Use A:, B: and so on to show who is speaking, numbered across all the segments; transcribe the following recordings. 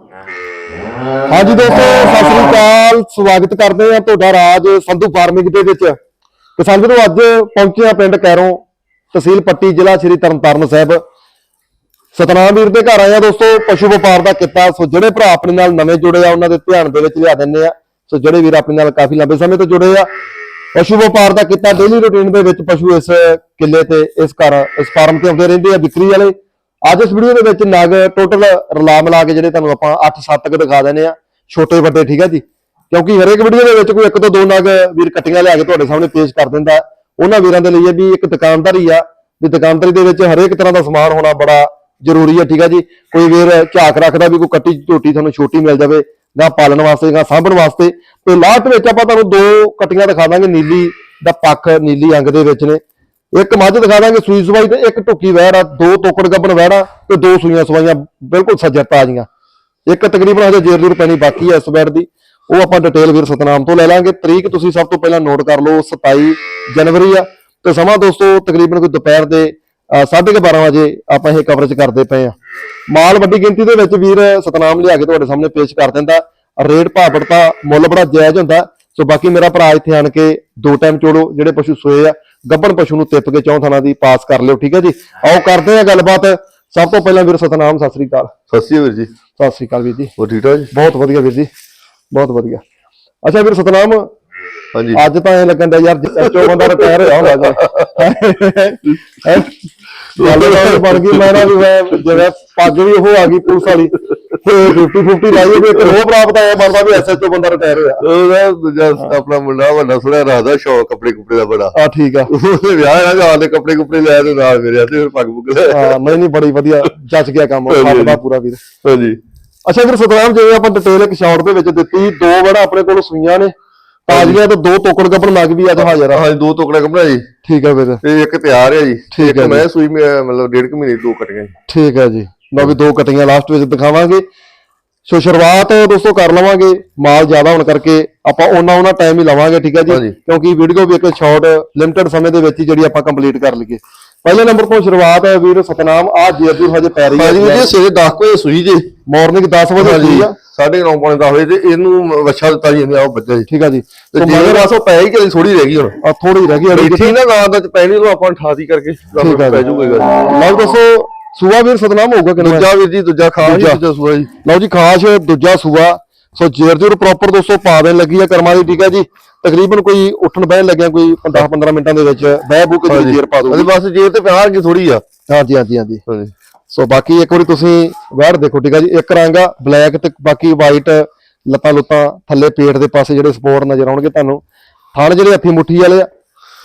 A: ਹਾਂਜੀ ਦੋਸਤੋ, ਸਤਿ ਸ੍ਰੀ ਅਕਾਲ। ਸਵਾਗਤ ਕਰਦੇ ਹਾਂ ਤੁਹਾਡਾ ਰਾਜ ਸੰਧੂ ਫਾਰਮਿੰਗ ਦੇ ਵਿੱਚ। ਕਿਸਾਨ ਵੀਰੋ ਅੱਜ ਪਹੁੰਚੇ ਹਾਂ ਪਿੰਡ ਕੈਰੋਂ, ਤਹਿਸੀਲ ਪੱਟੀ, ਜ਼ਿਲ੍ਹਾ ਸ਼੍ਰੀ ਤਰਨਤਾਰਨ ਸਾਹਿਬ। ਸਤਨਾਮ ਵੀਰ ਦੇ ਘਰ ਆਏ ਆ ਦੋਸਤੋ, ਪਸ਼ੂ ਵਪਾਰ ਦਾ ਕਿੱਤਾ। ਸੋ ਜਿਹੜੇ ਭਰਾ ਆਪਣੇ ਨਾਲ ਨਵੇਂ ਜੁੜੇ ਆ, ਉਹਨਾਂ ਦੇ ਧਿਆਨ ਦੇ ਵਿੱਚ ਲਿਆ ਦਿੰਦੇ ਆ ਸੋ ਜਿਹੜੇ ਵੀਰ ਆਪਣੇ ਨਾਲ ਕਾਫੀ ਲੰਬੇ ਸਮੇਂ ਤੋਂ ਜੁੜੇ ਆ, ਪਸ਼ੂ ਵਪਾਰ ਦਾ ਕਿੱਤਾ ਡੇਲੀ ਰੁਟੀਨ ਦੇ ਵਿੱਚ ਪਸ਼ੂ ਇਸ ਕਿੱਲੇ ਤੇ, ਇਸ ਘਰ, ਇਸ ਫਾਰਮ ਤੇ ਆਉਂਦੇ ਰਹਿੰਦੇ ਆ, ਵਿਕਰੀ ਵਾਲੇ। ਅੱਜ ਇਸ ਵੀਡੀਓ ਦੇ ਵਿੱਚ ਨਗ ਟੋਟਲ ਰਲਾ ਮਿਲਾ ਕੇ ਜਿਹੜੇ ਤੁਹਾਨੂੰ ਆਪਾਂ 8-7 ਤੱਕ ਦਿਖਾ ਦਿੰਦੇ ਆ ਛੋਟੇ ਵੱਡੇ, ਠੀਕ ਆ ਜੀ? ਕਿਉਂਕਿ ਹਰੇਕ ਵੀਡੀਓ ਦੇ ਵਿੱਚ ਕੋਈ ਇੱਕ ਤੋਂ ਦੋ ਨਗ ਵੀਰ ਕੱਟੀਆਂ ਲਿਆ ਕੇ ਤੁਹਾਡੇ ਸਾਹਮਣੇ ਪੇਸ਼ ਕਰ ਦਿੰਦਾ ਉਹਨਾਂ ਵੀਰਾਂ ਦੇ ਲਈ ਇਹ ਵੀ ਇੱਕ ਦੁਕਾਨਦਾਰੀ ਆ, ਵੀ ਦੁਕਾਨਦਾਰੀ ਦੇ ਵਿੱਚ ਹਰੇਕ ਤਰ੍ਹਾਂ ਦਾ ਸਮਾਨ ਹੋਣਾ ਬੜਾ ਜ਼ਰੂਰੀ ਹੈ ਠੀਕ ਹੈ ਜੀ? ਕੋਈ ਵੀਰ ਝਾਕ ਰੱਖਦਾ ਵੀ ਕੋਈ ਕੱਟੀ ਝੋਟੀ ਤੁਹਾਨੂੰ ਛੋਟੀ ਮਿਲ ਜਾਵੇ ਜਾਂ ਪਾਲਣ ਵਾਸਤੇ ਜਾਂ ਸਾਂਭਣ ਵਾਸਤੇ। ਤੇ ਲਾਸਟ ਵਿੱਚ ਆਪਾਂ ਤੁਹਾਨੂੰ ਦੋ ਕੱਟੀਆਂ ਦਿਖਾ ਦਾਂਗੇ, ਨੀਲੀ ਦਾ ਪੱਖ, ਨੀਲੀ ਅੰਗ ਦੇ ਵਿੱਚ ਨੇ। ਇੱਕ ਮੱਝ ਦਿਖਾ ਦਾਂਗੇ ਸੂਈ ਸਵਾਈ ਤੇ ਇੱਕ ਢੁੱਕੀ ਵਹਿੜ ਆ ਦੋ ਤੋਕੜ ਗੱਬਣ ਵਹਿੜਾ ਤੇ ਦੋ ਸੂਈਆਂ ਸਵਾਈਆਂ ਬਿਲਕੁਲ ਸੱਜਰ ਤਾਜ਼ੀਆਂ। ਇੱਕ ਤਕਰੀਬਨ ਹਜੇ ਜੇਰ ਜੂਰ ਪੈਣੀ ਬਾਕੀ ਹੈ ਇਸ ਵੈਟ ਦੀ। ਉਹ ਆਪਾਂ ਡਿਟੇਲ ਵੀਰ ਸਤਨਾਮ ਤੋਂ ਲੈ ਲਾਂਗੇ। ਤਰੀਕ ਤੁਸੀਂ ਸਭ ਤੋਂ ਪਹਿਲਾਂ ਨੋਟ ਕਰ ਲਓ 27 ਜਨਵਰੀ ਆ। ਤੇ ਸਮਾਂ ਦੋਸਤੋ ਤਕਰੀਬਨ ਕੋਈ ਦੁਪਹਿਰ ਦੇ ਅਹ, ਸਾਢੇ ਕੁ 12 ਵਜੇ ਆਪਾਂ ਇਹ ਕਵਰੇਜ ਕਰਦੇ ਪਏ ਆ। ਮਾਲ ਵੱਡੀ ਗਿਣਤੀ ਦੇ ਵਿੱਚ ਵੀਰ ਸਤਨਾਮ ਲਿਆ ਕੇ ਤੁਹਾਡੇ ਸਾਹਮਣੇ ਪੇਸ਼ ਕਰ ਦਿੰਦਾ। ਰੇਟ ਭਾਅ ਤਾਂ ਮੁੱਲ ਬੜਾ ਜਾਇਜ਼ ਹੁੰਦਾ। ਸੋ ਬਾਕੀ ਮੇਰਾ ਭਰਾ ਇੱਥੇ ਆਣ ਕੇ ਦੋ ਟਾਈਮ ਚੋੜੋ ਜਿਹੜੇ ਪਸ਼ੂ ਸੋਏ ਆ ਗੱਬਣ ਪਸ਼ੂ ਨੂੰ ਤਿੱਪ ਕੇ ਚੌਂ ਥਾਣਾ ਦੀ ਪਾਸ ਕਰ ਲਿਓ ਠੀਕ ਹੈ ਜੀ? ਆਓ ਕਰਦੇ ਆ ਗੱਲਬਾਤ। ਸਭ ਤੋਂ ਪਹਿਲਾਂ ਵੀਰ ਸਤਨਾਮ ਸਤਿ ਸ੍ਰੀ ਅਕਾਲ।
B: ਸਤਿ ਸ਼੍ਰੀ ਅਕਾਲ ਵੀਰ ਜੀ।
A: ਸਤਿ ਸ੍ਰੀ ਅਕਾਲ ਵੀਰ ਜੀ।
B: ਹੋਰ ਠੀਕ ਠਾਕ ਜੀ?
A: ਬਹੁਤ ਵਧੀਆ ਵੀਰ ਜੀ ਬਹੁਤ ਵਧੀਆ। ਅੱਛਾ ਵੀਰ ਸਤਨਾਮ
B: ਹਾਂਜੀ।
A: ਅੱਜ ਤਾਂ ਐ ਲੱਗਣ ਦਾ ਯਾਰ ਐਚਓ ਬੰਦਾ ਰਿਟਾਇਰ ਹੋਇਆ ਹੁੰਦਾ ਹੈਂ? ਗੱਲ ਬਣ ਗਈ ਮੈਂ ਨਾ ਵੀ ਮੈਂ ਜਿਵੇਂ ਪੱਗ ਵੀ ਉਹ ਆ ਗਈ ਪੁਲਿਸ ਵਾਲੀ ਤੇ 50 50 ਲਾਈ ਵੀ ਇੱਕ ਉਹ ਪ੍ਰਾਪਤ ਆਇਆ ਬਣਦਾ ਵੀ ਐਸਐਚਓ ਬੰਦਾ ਰਿਟਾਇਰ ਹੋਇਆ।
B: ਉਹਦਾ ਦੂਜਾ ਆਪਣਾ ਮੁੰਡਾ ਵੱਡਾ ਸੁਣਿਆ ਰਾਦਾ ਸ਼ੌਕ ਕੱਪੜੇ ਕੁਪੜੇ ਦਾ ਬੜਾ।
A: ਆ ਠੀਕ ਆ।
B: ਉਹਦੇ ਵਿਆਹ ਨਾਲ ਆਹ ਦੇ ਕੱਪੜੇ ਕੁਪੜੇ ਲੈ ਤੇ ਨਾਲ ਮੇਰੇ ਤੇ ਫਿਰ ਪੱਗ ਪੁੱਗ ਲੈ।
A: ਹਾਂ ਨਹੀਂ ਨਹੀਂ ਬੜੀ ਵਧੀਆ ਜੱਜ ਗਿਆ ਕੰਮ
B: ਹਾਂਜੀ।
A: ਪੂਰਾ ਵੀਰ।
B: ਹਾਂਜੀ।
A: ਅੱਛਾ ਵੀਰ ਸਤਨਾਮ ਜਿਵੇਂ ਆਪਾਂ ਡਿਟੇਲ ਇੱਕ ਸ਼ਾਰਟ ਦੇ ਵਿੱਚ ਦਿੱਤੀ ਦੋ ਵੜਾ ਆਪਣੇ ਕੋਲ ਸੂਈਆਂ ਨੇ। ਤਾਜ਼ੀਆਂ ਤੇ ਦੋ ਤੋਕੜ ਗੱਪਣ ਲੱਗ ਵੀ ਅੱਜ ਹਾਜ਼ਰ ਆ।
B: ਹਾਂਜੀ ਦੋ ਟੁਕੜੇ ਕੱਪੜਾ ਜੀ।
A: ਠੀਕ ਆ ਵੀਰ
B: ਤੇ ਇੱਕ ਤਿਆਰ ਹੈ ਜੀ।
A: ਠੀਕ
B: ਇੱਕ
A: ਹੈ ਜੀ।
B: ਮੈਂ ਸੂਈ ਮੈਂ ਮਤਲਬ ਡੇਢ ਕੁ ਮਹੀਨੇ ਦੀ ਦੋ ਕਟੀਆਂ ਜੀ।
A: ਠੀਕ ਹੈ ਜੀ। ਲਓ ਵੀ ਦੋ ਕਟੀਆਂ ਲਾਸਟ ਵਿੱਚ ਦਿਖਾਵਾਂਗੇ। ਸੋ ਸ਼ੁਰੂਆਤ ਦੋਸਤੋ ਕਰ ਲਵਾਂਗੇ ਮਾਲ ਜ਼ਿਆਦਾ ਹੋਣ ਕਰਕੇ ਆਪਾਂ ਉਹਨਾਂ ਉਹਨਾਂ ਟਾਈਮ ਹੀ ਲਵਾਂਗੇ ਠੀਕ ਹੈ ਜੀ। ਕਿਉਂਕਿ ਵੀਡੀਓ ਵੀ ਇੱਕ ਸ਼ਾਰਟ ਲਿਮਟਿਡ ਸਮੇਂ ਦੇ ਵਿੱਚ ਹੀ ਜਿਹੜੀ ਆਪਾਂ ਕੰਪਲੀਟ ਕਰ ਲਈਏ। ਪਹਿਲੇ ਨੰਬਰ ਤੋਂ ਸ਼ੁਰੂਆਤ ਹੈ ਵੀਰ ਸਤਨਾਮ। ਆ ਜੇਦੂ ਹਜੇ ਪੈ ਰਹੀ ਹੈ
B: ਜੀ ਸਵੇਰੇ 10 ਵਜੇ ਸੂਈ ਜੀ।
A: ਮਾਰਨਿੰਗ 10 ਵਜੇ ਹੁੰਦੀ ਆ।
B: ਸਾਢੇ ਨੌ ਪੌਣੇ 10 ਵਜੇ ਤੇ ਇਹਨੂੰ ਵੱਛਾ ਦਿੱਤਾ ਜੀ ਇਹਨੇ ਆਓ ਬੱਚਾ ਜੀ।
A: ਠੀਕ ਆ ਜੀ।
B: ਤੇ
A: ਮਗਰ
B: ਉਹ ਪੈ ਹੀ ਚਲੀ ਥੋੜੀ ਰਹਿ ਗਈ ਹੁਣ।
A: ਆ ਥੋੜੀ ਰਹਿ ਗਈ ਅੜੀ
B: ਬੈਠੀ ਨਾ ਗਾਂ ਦਾ ਪੈਣੀ ਨੂੰ ਆਪਾਂ ਠਾਤੀ ਕਰਕੇ
A: ਠੀਕ ਹੈ
B: ਪੈ ਜਾਊਗਾ
A: ਲਓ ਦੱਸੋ ਸੂਆ ਵੀਰ ਸਤਨਾਮ ਹੋਊਗਾ ਕਿੰਨਾ?
B: ਦੂਜਾ ਵੀਰ ਜੀ ਦੂਜਾ ਖਾ ਜੀ
A: ਦੂਜਾ।
B: ਸੂਆ ਜੀ।
A: ਲਓ ਜੀ ਖਾਸ ਦੂਜਾ ਸੂਆ। ਸੋ ਜੇਰ ਜੂਰ ਪ੍ਰੋਪਰ ਦੋਸਤੋ ਪਾ ਦੇਣ ਲੱਗੀ ਆ ਕਰਮਾਂ ਦੀ ਠੀਕ ਹੈ ਜੀ। ਤਕਰੀਬਨ ਕੋਈ ਉੱਠਣ ਬਹਿਣ ਲੱਗਿਆ ਕੋਈ 10 15 ਮਿੰਟਾਂ ਦੇ ਵਿੱਚ ਬਹਿ ਬੂ ਕੇ ਜੇਰ ਪਾ ਦੂਗੀ
B: ਬਸ ਜੇ ਤੇ ਪਿਆਰ ਕੀ ਥੋੜੀ ਆ।
A: ਹਾਂਜੀ ਹਾਂਜੀ ਹਾਂਜੀ।
B: ਹਾਂਜੀ।
A: ਸੋ ਬਾਕੀ ਇੱਕ ਵਾਰੀ ਤੁਸੀਂ ਵੈੜ ਦੇਖੋ ਠੀਕ ਹੈ ਜੀ। ਇੱਕ ਰੰਗ ਆ ਬਲੈਕ ਤੇ ਬਾਕੀ ਵਾਈਟ ਲੱਤਾਂ ਲੁੱਤਾਂ ਥੱਲੇ ਪੇਟ ਦੇ ਪਾਸੇ ਜਿਹੜੇ ਸਪੋਰ ਨਜ਼ਰ ਆਉਣਗੇ ਤੁਹਾਨੂੰ। ਥਣ ਜਿਹੜੇ ਹੱਥੀ ਮੁੱਠੀ ਵਾਲੇ ਆ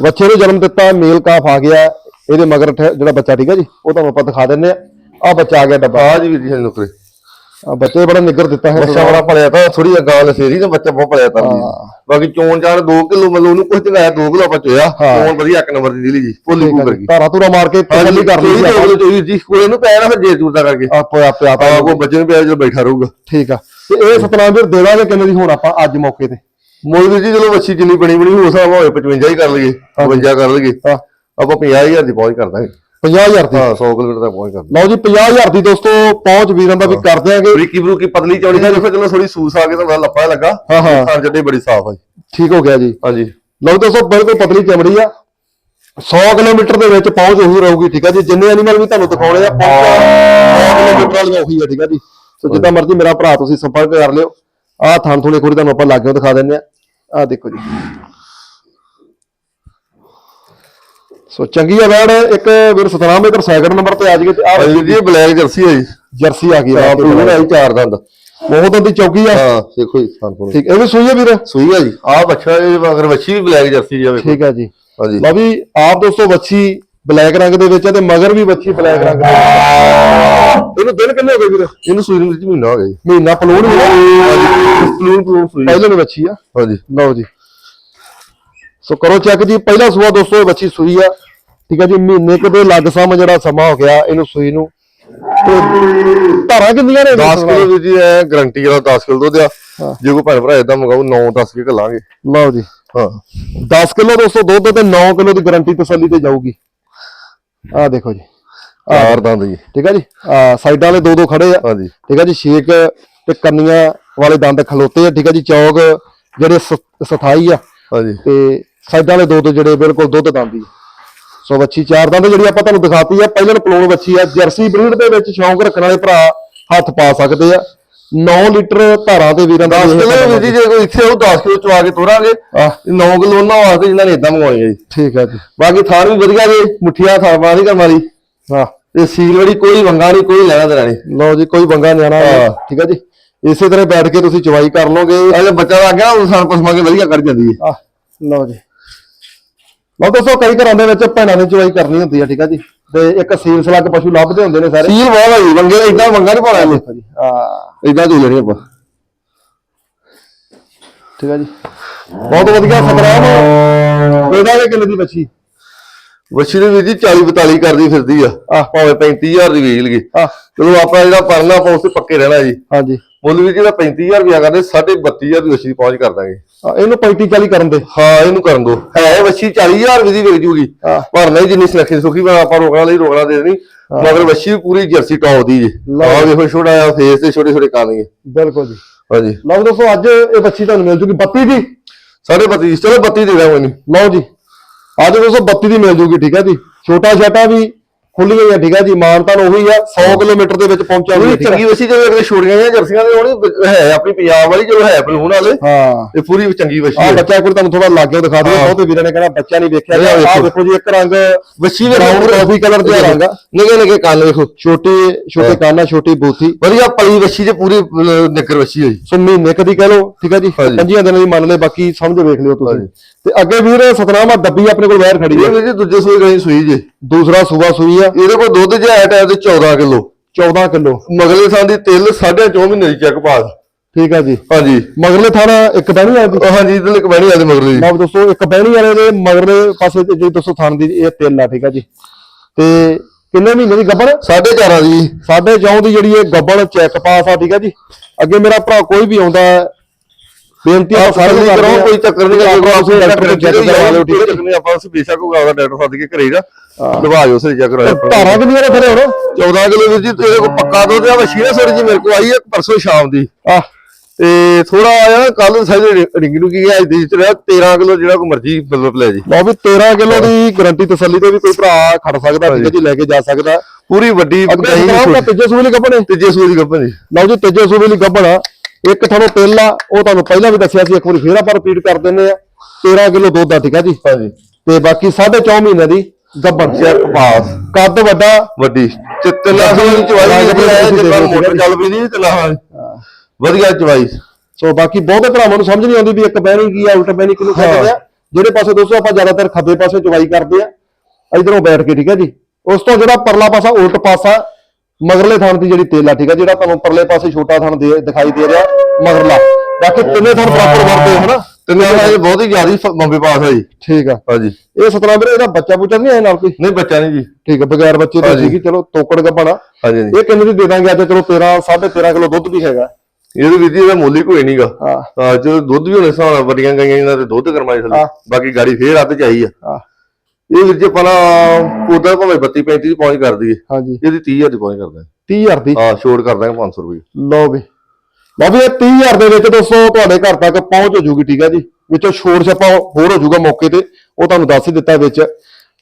A: ਬੱਚੇ ਨੂੰ ਜਨਮ ਦਿੱਤਾ ਮੇਲ ਕਾਫ ਆ ਗਿਆ ਇਹਦੇ ਮਗਰ ਜਿਹੜਾ ਬੱਚਾ ਠੀਕ ਹੈ ਜੀ ਉਹ ਤੁਹਾਨੂੰ ਆਪਾਂ ਦਿਖਾ ਦਿੰਨੇ ਆ। ਆ ਬੱਚਾ ਆ ਗਿਆ ਡੱਬਾ।
B: ਆ ਜੀ ਵੀਰ ਜੀ ਨੁਕਰੇ।
A: ਆ ਬੱਚੇ ਬੜਾ ਨਿੱਗਰ ਦਿੱਤਾ ਹੈ।
B: ਬੱਚਾ ਬੜਾ ਪਲਿਆ ਤਾਂ ਥੋੜੀ ਗਾਂ ਲਸੇਰੀ ਤੇ ਬੱਚਾ ਬਹੁਤ ਪਲਿਆ ਤਾਂ ਬਾਕੀ ਚੋਣ ਚਾਣ 2 ਕਿਲੋ ਮਤਲਬ ਉਹਨੂੰ ਕੁਝ ਚੰਗਾਇਆ 2 ਕਿਲੋ ਆਪਾਂ ਚੋਇਆ। ਚੋਣ ਵਧੀਆ ਇੱਕ ਨੰਬਰ ਦੀ ਦਿਲੀ ਜੀ ਭੋਲੀ ਭੂ ਕਰ ਗਈ
A: ਧਾਰਾ ਧੂਰਾ ਮਾਰ ਕੇ ਤਸੱਲੀ ਕਰ ਲਈ ਆਪਾਂ।
B: ਜੀ ਜੀ ਕੋਲੇ ਨੂੰ ਪੈ ਨਾ ਫਿਰ ਜੇ ਦੂਰ ਦਾ ਕਰਕੇ।
A: ਆਪੋ ਆਪੇ ਆਪੇ।
B: ਕੋ ਬੱਚੇ ਨੂੰ ਪਿਆ ਜਦੋਂ ਬੈਠਾ ਰਹੂਗਾ।
A: ਠੀਕ ਆ। ਤੇ ਇਹ ਸਤਨਾਮ ਵੀਰ ਦੇ ਦਾਂਗੇ ਕਿੰਨੇ ਦੀ ਹੁਣ ਆਪਾਂ ਅੱਜ ਮੌਕੇ ਤੇ?
B: ਮੋਈ ਵੀਰ ਜੀ ਚਲੋ ਬੱਚੀ ਜਿੰਨੀ ਬਣੀ ਬਣੀ ਹੋ ਸਕਦਾ ਹੋਵੇ 55 ਹੀ ਕਰ ਲਈਏ 52 ਕਰ ਲਈਏ।
A: ਹਾਂ।
B: ਆਪਾਂ 50000 ਦੀ ਪਹੁੰਚ ਕਰ ਦਾਂਗੇ।
A: 50000 ਦੀ?
B: ਹਾਂ 100 ਕਿਲੋਮੀਟਰ ਤੱਕ ਪਹੁੰਚ ਕਰ
A: ਲਓ ਜੀ 50000 ਦੀ ਦੋਸਤੋ ਪਹੁੰਚ ਵੀਰਾਂ ਦਾ ਵੀ ਕਰ ਦਿਆਂਗੇ।
B: ਬਰੀਕੀ ਬਰੂਕੀ ਪਤਲੀ ਚੌੜੀ ਦਾ ਦੇਖੋ ਚਲੋ ਥੋੜੀ ਸੂਸ ਆ ਕੇ ਤਾਂ ਲੱਪਾ ਲੱਗਾ।
A: ਹਾਂ, ਹਾਂ।
B: ਥਾਂ ਜੱਡੇ ਬੜੀ ਸਾਫ਼ ਆ ਜੀ।
A: ਠੀਕ ਹੋ ਗਿਆ ਜੀ।
B: ਹਾਂਜੀ।
A: ਲਓ ਦੋਸਤੋ ਬਿਲਕੁਲ ਪਤਲੀ ਚਮੜੀ ਆ। 100 ਕਿਲੋਮੀਟਰ ਦੇ ਵਿੱਚ ਪਹੁੰਚ ਉਹੀ ਰਹੂਗੀ ਠੀਕ ਆ ਜੀ? ਜਿੰਨੇ ਐਨੀਮਲ ਵੀ ਤੁਹਾਨੂੰ ਦਿਖਾਉਣੇ ਆ ਪਹੁੰਚ 100 ਕਿਲੋਮੀਟਰ ਵਾਲੀਆਂ ਉਹੀ ਆ ਠੀਕ ਆ ਜੀ? ਸੋ ਜਿੱਦਾਂ ਮਰਜ਼ੀ ਮੇਰਾ ਭਰਾ ਤੁਸੀਂ ਸੰਪਰਕ ਕਰ ਲਿਓ। ਆਹ ਥਾਂ ਥੋੜੇ ਕੋਰੀ ਤੁਹਾਨੂੰ ਆਪਾਂ ਲਾਗਿਓ ਦਿਖਾ ਦਿੰਨੇ ਆ ਆਹ ਦੇਖੋ ਜੀ। ਸੋ ਚੰਗੀ ਆ ਵੈੜ ਇੱਕ ਵੀਰ ਸਤਨਾਮ ਇਧਰ ਸੈਕਿੰਡ ਨੰਬਰ ਤੇ ਆ ਜਾਈਏ ਤੇ ਆਹ
B: ਜੀ। ਬਲੈਕ ਜਰਸੀ ਹੈ ਜੀ।
A: ਜਰਸੀ ਆ ਗਈ ਆ
B: ਪੂਰੀ ਆਈ ਚਾਰ ਦੰਦ।
A: ਬਹੁਤ ਦੀ ਚੌਕੀ ਆ।
B: ਹਾਂ ਦੇਖੋ ਜੀ ਸਾਨੂੰ
A: ਠੀਕ ਇਹ ਵੀ ਸੂਈ ਆ ਵੀਰ?
B: ਸੂਈ ਆ ਜੀ। ਆਹ ਬੱਚਾ ਇਹ ਅਗਰ ਵੱਛੀ ਵੀ ਬਲੈਕ ਜਰਸੀ ਜਾਵੇ
A: ਠੀਕ ਆ ਜੀ।
B: ਹਾਂਜੀ
A: ਵੀ ਆਪ ਦੋਸਤੋ ਵੱਛੀ ਬਲੈਕ ਰੰਗ ਦੇ ਵਿੱਚ ਆ ਤੇ ਮਗਰ ਵੀ ਵੱਛੀ ਬਲੈਕ ਰੰਗ ਦੇ ਵਿੱਚ ਆ। ਇਹਨੂੰ ਦਿਨ ਕਿੰਨੇ ਹੋ ਗਏ ਵੀਰ?
B: ਇਹਨੂੰ ਸੂਈ ਨੂੰ ਵਿੱਚ ਮਹੀਨਾ ਹੋ ਗਿਆ ਜੀ।
A: ਮਹੀਨਾ ਪਲੂਣ ਵੀ
B: ਪਲੂਨ ਪਲੂਨ ਸੂਈ
A: ਪਹਿਲੇ ਨੂੰ ਵੱਛੀ ਆ।
B: ਹਾਂਜੀ।
A: ਲਓ ਜੀ। ਸੋ ਕਰੋ ਚੈੱਕ ਜੀ ਪਹਿਲਾ ਸੂਆ ਦੋਸਤੋ ਇਹ ਸੂਈ ਆ। ਠੀਕ ਆ ਜੀ ਮਹੀਨੇ ਕੁ ਦੇ ਲੱਗ ਸਮ ਜਿਹੜਾ ਸਮਾਂ ਹੋ ਗਿਆ ਇਹਨੂੰ ਸੂਈ ਨੂੰ। ਤੇ ਧਾਰਾਂ ਕਿੰਨੀਆਂ ਨੇ
B: 10 ਕਿਲੋ ਜੀ ਐ ਗਰੰਟੀ ਵਾਲਾ 10 ਕਿਲੋ ਦੁੱਧ ਆ। ਜੇ ਕੋਈ ਭੈਣ ਭਰਾ ਇਦਾਂ ਮੰਗਾਉ 9 10 ਕੇ ਘੱਲਾਂਗੇ।
A: ਲਓ ਜੀ।
B: ਹਾਂ।
A: 10 ਕਿਲੋ ਦੋਸਤੋ ਦੁੱਧ ਤੇ 9 ਕਿਲੋ ਦੀ ਗਾਰੰਟੀ ਤਸੱਲੀ ਤੇ ਜਾਊਗੀ। ਆਹ ਦੇਖੋ ਜੀ।
B: ਚਾਰ ਦੰਦ ਜੀ।
A: ਠੀਕ ਆ ਜੀ? ਸਾਈਡਾਂ ਵਾਲੇ ਦੋ ਦੋ ਖੜੇ ਆ।
B: ਹਾਂਜੀ।
A: ਠੀਕ ਆ ਜੀ? ਛੇਕ ਤੇ ਕੰਨੀਆਂ ਵਾਲੇ ਦੰਦ ਖਲੋਤੇ ਆ। ਠੀਕ ਆ ਜੀ? ਚੌਕ ਜਿਹੜੇ ਸ- ਸਥਾਈ ਆ।
B: ਹਾਂਜੀ।
A: ਤੇ ਸਾਈਡਾਂ ਵਾਲੇ ਦੋ ਦੋ ਜਿਹੜੇ ਬਿਲਕੁਲ ਦੁੱਧ ਦੰਦੀ ਸੋ ਵੱਛੀ ਚਾਰ ਦੰਦ ਜਿਹੜੀ ਆਪਾਂ ਤੁਹਾਨੂੰ ਦਿਖਾਤੀ ਆ। ਪਹਿਲਾਂ ਪਲੋਨ ਵੱਛੀ ਆ। ਜਰਸੀ ਬਰੀਡ ਦੇ ਵਿੱਚ ਸ਼ੌਂਕ ਰੱਖਣ ਵਾਲੇ ਭਰਾ ਹੱਥ ਪਾ ਸਕਦੇ ਆ। 9 ਲੀਟਰ ਧਾਰਾਂ ਤੇ ਵੀਰਾਂ ਦਾ
B: 10
A: ਇਹ
B: ਕਿਲੋ ਵੀਰ ਜੀ ਜੇ ਕੋਈ ਇੱਥੇ ਉਹ 10 ਕਿਲੋ ਚਵਾ ਕੇ ਤੋਰਾਂਗੇ।
A: ਆਹ।
B: 9 ਕਿਲੋ ਉਹਨਾਂ ਵਾਸਤੇ ਜਿਨ੍ਹਾਂ ਨੇ ਇਦਾਂ ਮੰਗਵਾਉਣੀ ਹੈ ਜੀ।
A: ਠੀਕ ਆ ਜੀ।
B: ਬਾਕੀ ਥਾਰ ਵੀ ਵਧੀਆ ਜੀ ਮੁੱਠੀਆਂ ਥਾਰਵਾਂ ਦੀ ਕਰਮ ਵਾਲੀ।
A: ਹਾਂ।
B: ਤੇ ਸੀਲ ਵਾਲੀ ਕੋਈ ਵੰਗਾ ਨਹੀਂ ਕੋਈ ਲੈਣਾ ਦੇਣਾ ਨਹੀਂ।
A: ਲਓ ਜੀ ਕੋਈ ਨਿਆਣਾ ਨਹੀਂ,
B: ਹਾਂ।
A: ਠੀਕ ਆ ਜੀ। ਇਸੇ ਤਰ੍ਹਾਂ ਬੈਠ ਕੇ ਤੁਸੀਂ ਚਵਾਈ ਕਰ ਲਓਗੇ
B: ਅਜੇ ਬੱਚਾ ਲੱਗ ਗਿਆ ਉਹ ਸਾਨ ਪਸਮਾ ਕੇ ਵਧੀਆ ਕਰ ਜਾਂਦੀ ਹੈ।
A: ਆ ਲਓ ਜੀ। ਲਓ ਦੋਸਤੋ ਕਈ ਘਰਾਂ ਦੇ ਵਿੱਚ ਭੈਣਾਂ ਨੇ ਚਵਾਈ ਕਰਨੀ ਹੁੰਦੀ ਆ ਠੀਕ ਆ ਜੀ। ਤੇ ਇੱਕ ਸੀਲ ਸਲੱਗ ਪਸ਼ੂ ਲੱਭਦੇ ਹੁੰਦੇ ਨੇ ਸਾਰੇ।
B: ਸੀਲ ਬਹੁਤ ਜੀ ਵੰਗੇ ਦਾ ਇਦਾਂ ਵੰਗਾ ਨਹੀਂ ਪਾਉਣਾ ਇਹਨੇ
A: ਆ
B: ਇਦਾਂ ਚੋ ਲੈਣੀ ਆਪਾਂ।
A: ਠੀਕ ਆ ਜੀ। ਬਹੁਤ ਵਧੀਆ ਸਤਰਾਮ ਇਹਦਾ ਵੀ ਕਿੰਨੇ ਦੀ ਬੱਚੀ।
B: ਵੱਛੀ ਦੇ ਵੀਰ ਜੀ 40 42 ਕਰਦੀ ਫਿਰਦੀ ਆ।
A: ਆਹ।
B: ਭਾਵੇਂ 35000 ਦੀ ਵੇਚ ਲਈਏ।
A: ਆ
B: ਚਲੋ ਆਪਾਂ ਜਿਹੜਾ ਪਰਨਾ ਆਪਾਂ ਉਸੇ ਪੱਕੇ ਰਹਿਣਾ ਜੀ।
A: ਹਾਂਜੀ।
B: ਮੁੱਲ ਵੀ ਜਿਹੜਾ 35000 ਰੁਪਇਆ ਕਰਦੇ 32500 ਦੀ ਵੱਛੀ ਦੀ ਪਹੁੰਚ ਕਰ ਦਾਂਗੇ।
A: ਆ, ਇਹਨੂੰ 35 40 ਕਰਨ ਦੇ।
B: ਹਾਂ ਇਹਨੂੰ ਕਰਨ ਦੋ। ਹੈ ਵੱਛੀ 40000 ਰੁਪਏ ਦੀ ਵਿਕ ਜੂਗੀ। ਪਰ ਨਹੀਂ ਜਿੰਨੀ ਸੁਨੱਖੀ ਸੁਖੀ ਮੈਂ ਆਪਾਂ ਰੋਕਣਾ ਲਈ ਰੋਕਣਾ ਦੇ ਦੇਣੀ। ਮਗਰ ਵੱਛੀ ਵੀ ਪੂਰੀ ਜਰਸੀ ਟੌਪ ਦੀ ਜੀ। ਆਹ ਵੇਖੋ ਛੋਟਾ ਜਿਹਾ ਫੇਸ ਤੇ ਛੋਟੇ ਛੋਟੇ ਕੰਨ ਜੀ
A: ਬਿਲਕੁਲ ਜੀ।
B: ਹਾਂਜੀ।
A: ਲਓ ਦੋਸਤੋ ਅੱਜ ਇਹ ਬੱਚੀ ਤੁਹਾਨੂੰ ਮਿਲ ਜੂਗੀ 32 ਦੀ।
B: ਸਾਢੇ 32 ਚਲੋ 32 ਦੇ ਦਾਂਗੇ ਨਹੀਂ।
A: ਲਓ ਜੀ। ਅੱਜ ਦੋਸਤੋ 32 ਦੀ ਮਿਲ ਜੂਗੀ ਠੀਕ ਹੈ ਜੀ। ਛੋਟਾ ਛਾਟਾ ਵੀ ਖੁੱਲ ਗਈ ਆ ਠੀਕ ਹੈ ਜੀ ਮਾਨਤਾਨ ਉਹੀ ਆ 100 ਕਿਲੋਮੀਟਰ ਦੇ ਵਿੱਚ ਪਹੁੰਚਾ ਠੀਕ
B: ਚੰਗੀ ਵੱਛੀ ਜਦੋਂ ਅਗਲੇ ਛੋੜੀਆਂ ਜਾਂ ਜਰਸੀਆਂ ਦੇ ਹੋਣੀ ਹੈ ਆਪਣੀ ਪੰਜਾਬ ਵਾਲੀ ਜਦੋਂ ਹੈ ਬਲੂਨ ਵਾਲੇ।
A: ਹਾਂ।
B: ਇਹ ਪੂਰੀ ਚੰਗੀ ਵੱਛੀ
A: ਆ ਬੱਚਾ ਵਾਰ ਤੁਹਾਨੂੰ ਥੋੜਾ ਲਾਗੇ ਦਿਖਾ ਦਿਓ। ਬਹੁਤੇ ਵੀਰਾਂ ਨੇ ਕਹਿਣਾ ਬੱਚਾ ਨਹੀਂ ਵੇਖਿਆ ਆ। ਦੇਖੋ ਜੀ ਇੱਕ ਰੰਗ
B: ਵੱਛੀ
A: Brown coffee colour ਦਾ ਰੰਗ ਆ।
B: ਨਿਗੇ ਨਿਗੇ ਕੰਨ ਵੇਖੋ।
A: ਛੋਟੇ ਛੋਟੇ ਕਾਨਾ ਛੋਟੀ ਬੂਥੀ।
B: ਵਧੀਆ ਪਲੀ ਵੱਛੀ ਤੇ ਪੂਰੀ ਨਿੱਕਰ ਵੱਛੀ ਹੋਈ।
A: ਸੋ ਮਹੀਨੇ ਕਦੀ ਕਹ ਲਓ ਠੀਕ ਹੈ ਜੀ। ਪੰਜੀਆਂ ਦਿਨਾਂ ਦੀ ਮੰਨ ਲੈ ਬਾਕੀ ਸਮਝ ਵੇਖ ਲਿਓ ਤੁਸੀਂ। ਤੇ ਅੱਗੇ ਵੀਰ ਸਤਨਾਮ ਆ ਡੱਬੀ ਆਪਣੇ ਕੋਲ ਬਾਹਰ ਖੜੀ ਹੈ।
B: ਜੀ ਦੂਜੇ ਸੂਈ ਗਈ ਸੂਈ ਜੇ।
A: ਦੂਸਰਾ ਸੂਆ ਸੂਈ ਆ।
B: ਇਹਦੇ ਕੋਲ ਦੁੱਧ ਜਿਹਾ ਹੈ ਤੇ 14 ਕਿਲੋ।
A: 14 ਕਿਲੋ।
B: ਮਗਲੇ ਥਾਂ ਦੀ ਤਿਲ 4.5 ਮਹੀਨੇ ਦੀ ਚੈੱਕ ਪਾਸ
A: ਠੀਕ ਆ ਜੀ।
B: ਹਾਂਜੀ।
A: ਮਗਰਲੇ ਥਾਣਾ ਇੱਕ ਬਹਿਣੀ ਆ ਜੀ।
B: ਹਾਂਜੀ ਇਧਰ ਇੱਕ ਬਹਿਣੀ ਮਗਲੇ ਦੀ।
A: ਲਓ ਦੋਸਤੋ ਇੱਕ ਬਹਿਣੀ ਵਾਲੇ ਦੇ ਮਗਰਲੇ ਪਾਸੇ ਤੇ ਜੀ ਦੋਸਤੋ ਥਾਣ ਦੀ ਇਹ ਤਿੰਨ ਆ ਠੀਕ ਆ ਜੀ। ਤੇ ਕਿੰਨੇ ਮਹੀਨੇ ਦੀ ਗੱਬੜ?
B: 4.5 ਦੀ।
A: ਸਾਡੇ ਚੌਂ ਦੀ ਜਿਹੜੀ ਇਹ ਗੱਬੜ ਚੈੱਕ ਪਾਸ ਆ ਠੀਕ ਆ ਜੀ। ਅੱਗੇ ਮੇਰਾ ਭਰਾ ਕੋਈ ਵੀ ਆਉਂਦਾ ਬੇਨਤੀ ਆ
B: ਸਾਰੇ
A: ਨੂੰ
B: ਕਰੋ ਕੋਈ ਚੱਕਰ ਨਹੀਂ
A: ਆਪਾਂ
B: ਆਪਸੇ
A: ਡਾਕਟਰ ਨੂੰ ਚੈੱਕ ਕਰਵਾ ਲਿਓ ਠੀਕ ਹੈ
B: ਨਹੀਂ ਆਪਾਂ ਉਸ ਬੇਸ਼ੱਕ ਕੋਈ ਆਪਦਾ ਡਾਕਟਰ ਸੱਦ ਕੇ ਘਰੇ ਜਾ ਲਵਾ ਜੋ ਸੇ ਚੈੱਕ ਕਰਾਇਆ
A: ਧਾਰਾਂ ਕਿੰਨੀਆਂ ਨੇ ਫਿਰ ਹੁਣ?
B: 14 ਕਿਲੋ ਵੀਰ ਜੀ ਤੇਰੇ ਕੋਲ ਪੱਕਾ ਦੁੱਧ ਆ ਵਸ਼ੀਨਾ ਸੋਰੀ ਜੀ ਮੇਰੇ ਕੋਲ ਆਈ ਹੈ ਪਰਸੋਂ ਸ਼ਾਮ ਦੀ।
A: ਆ
B: ਤੇ ਥੋੜਾ ਆਇਆ ਕੱਲ ਸਾਜੇ ਰਿੰਗ ਨੂੰ ਕੀ ਗਿਆ ਅੱਜ ਦੀ ਰਿਹਾ 13 ਕਿਲੋ ਜਿਹੜਾ ਕੋ ਮਰਜ਼ੀ ਮਤਲਬ ਲੈ ਜੀ।
A: ਲਓ ਵੀ 13 ਕਿਲੋ ਦੀ ਗਰੰਟੀ ਤਸੱਲੀ ਤੇ ਵੀ ਕੋਈ ਭਰਾ ਖੜ ਸਕਦਾ ਠੀਕ ਹੈ ਜੀ ਲੈ ਕੇ ਜਾ ਸਕਦਾ।
B: ਪੂਰੀ ਵੱਡੀ ਦੀ
A: ਦਾ ਤੀਜੇ ਸੂਬੇ ਗੱਬੜ ਹੈ?
B: ਤੀਜੇ ਸੂਈ ਦੀ ਗੱਭਣ ਜੀ।
A: ਲਓ ਜੀ ਤੀਜੇ ਸੂਬੇ ਲਈ ਗੱਬੜ ਆ। ਇੱਕ ਥਾਣੋਂ ਤਿਲ ਆ ਉਹ ਤੁਹਾਨੂੰ ਪਹਿਲਾਂ ਵੀ ਦੱਸਿਆ ਸੀ ਇੱਕ ਵਾਰੀ ਫੇਰ ਆਪਾਂ ਰਿਪੀਟ ਕਰ ਦਿੰਦੇ ਆ 13 ਕਿਲੋ ਦੁੱਧ ਆ ਠੀਕ ਆ ਜੀ?
B: ਹਾਂਜੀ।
A: ਤੇ ਬਾਕੀ 4.5 ਮਹੀਨੇ ਦੀ ਗੱਬੜ
B: ਚੈੱਕ ਪਾਸ
A: ਕੱਦ ਵੱਡਾ।
B: ਵੱਡੀ। ਚਿੱਤਲਾ ਸੋਈ ਚਵਾਈ ਜਿਹੜੀ ਹੈ ਜਿੱਦਾਂ ਮੋਟਰ ਚੱਲ ਪਈ ਨਹੀਂ ਤੇ ਲਾ ਵਧੀਆ ਚਵਾਈ।
A: ਸੋ ਬਾਕੀ ਬਹੁਤੇ ਭਰਾਵਾਂ ਨੂੰ ਸਮਝ ਨਹੀਂ ਆਉਂਦੀ ਵੀ ਇੱਕ ਬਹਿਣੀ ਕੀ ਆ ਉਲਟ ਬਹਿਣੀ ਕਿਹਨੂੰ ਕਹਿੰਦੇ ਆ। ਜਿਹੜੇ ਪਾਸੇ ਦੋਸਤੋ ਆਪਾਂ ਜ਼ਿਆਦਾਤਰ ਖੱਬੇ ਪਾਸੇ ਚਵਾਈ ਕਰਦੇ ਆ ਇਧਰੋਂ ਬੈਠ ਕੇ ਠੀਕ ਹੈ ਜੀ। ਉਸ ਤੋਂ ਜਿਹੜਾ ਪਰਲਾ ਪਾਸਾ ਉਲਟ ਪਾਸਾ ਮਗਰਲੇ ਥਾਣ ਦੀ ਜਿਹੜੀ ਤੇਲ ਆ ਠੀਕ ਹੈ ਜਿਹੜਾ ਤੁਹਾਨੂੰ ਪਰਲੇ ਪਾਸੇ ਛੋਟਾ ਥਾਣ ਦੇ ਦਿਖਾਈ ਦੇ ਰਿਹਾ ਮਗਰਲਾ। ਬਾਕੀ ਤਿੰਨੇ ਥਾਣ ਬਰਾਬਰ ਵਰਤੇ ਹਨਾ?
B: ਤੇ ਨਾਲ ਇਹ ਬਹੁਤ ਹੀ ਜ਼ਿਆਦਾ ਮੰਬੇ ਪਾਸ ਹੈ ਜੀ।
A: ਠੀਕ ਆ।
B: ਹਾਂਜੀ।
A: ਇਹ ਸਤਨਾਮ ਵੀਰੇ ਇਹਦਾ ਬੱਚਾ ਬੁੱਚਾ ਨਹੀਂ ਆਇਆ ਨਾਲ ਕੋਈ?
B: ਨਹੀਂ ਬੱਚਾ ਨਹੀਂ ਜੀ।
A: ਠੀਕ ਆ ਬਗੈਰ ਬੱਚੇ ਤੋਂ। ਸੀਗੀ ਚਲੋ ਤੋਕੜ ਗੱਬਣਾ
B: ਹਾਂਜੀ
A: ਇਹ ਕਿੰਨੇ ਦੀ ਦੇ ਦਾਂਗੇ ਅੱਜ ਚਲੋ 13 13.5 ਕਿਲੋ ਦੁੱਧ ਵੀ ਹੈਗਾ।
B: ਇਹਦੇ ਵਿੱਚ ਇਹਦਾ ਮੁੱਲ ਹੀ ਕੋਈ ਨਹੀਂਗਾ
A: ਹਾਂ।
B: ਹਾਂ ਜੋ ਦੁੱਧ ਵੀ ਹੋਣੇ ਹਿਸਾਬ ਨਾਲ ਵੱਡੀਆਂ ਗਈਆਂ ਇਹਨਾਂ ਤੇ ਦੁੱਧ ਕਰਮਾਈ ਥੱਲੇ। ਬਾਕੀ ਗਾੜੀ ਫੇਰ ਅੱਧ ਚਾਹੀ ਆ। ਇਹ ਵੀਰ ਜੀ ਪਹਿਲਾਂ ਉਦਾਂ ਭਾਵੇਂ 32 35 ਦੀ ਪਹੁੰਚ ਕਰ ਦਈਏ।
A: ਹਾਂਜੀ।
B: ਇਹਦੀ 30000 ਦੀ ਪਹੁੰਚ ਕਰਦਾ
A: 30000 ਦੀ?
B: ਹਾਂ ਛੋੜ ਕਰ ਦਾਂਗੇ 500 ਰੁਪਏ।
A: ਲਓ ਵੀ। ਲਓ ਵੀ ਇਹ 30000 ਦੇ ਵਿੱਚ ਦੋਸਤੋ ਤੁਹਾਡੇ ਘਰ ਤੱਕ ਪਹੁੰਚ ਹੋ ਜੂਗੀ ਠੀਕ ਹੈ ਜੀ? ਵਿੱਚੋਂ ਛੋੜ ਛੱਪਾ ਹੋਰ ਹੋ ਜੂਗਾ ਮੌਕੇ ਤੇ ਉਹ ਤੁਹਾਨੂੰ ਦੱਸ ਹੀ ਦਿੱਤਾ ਵਿੱਚ।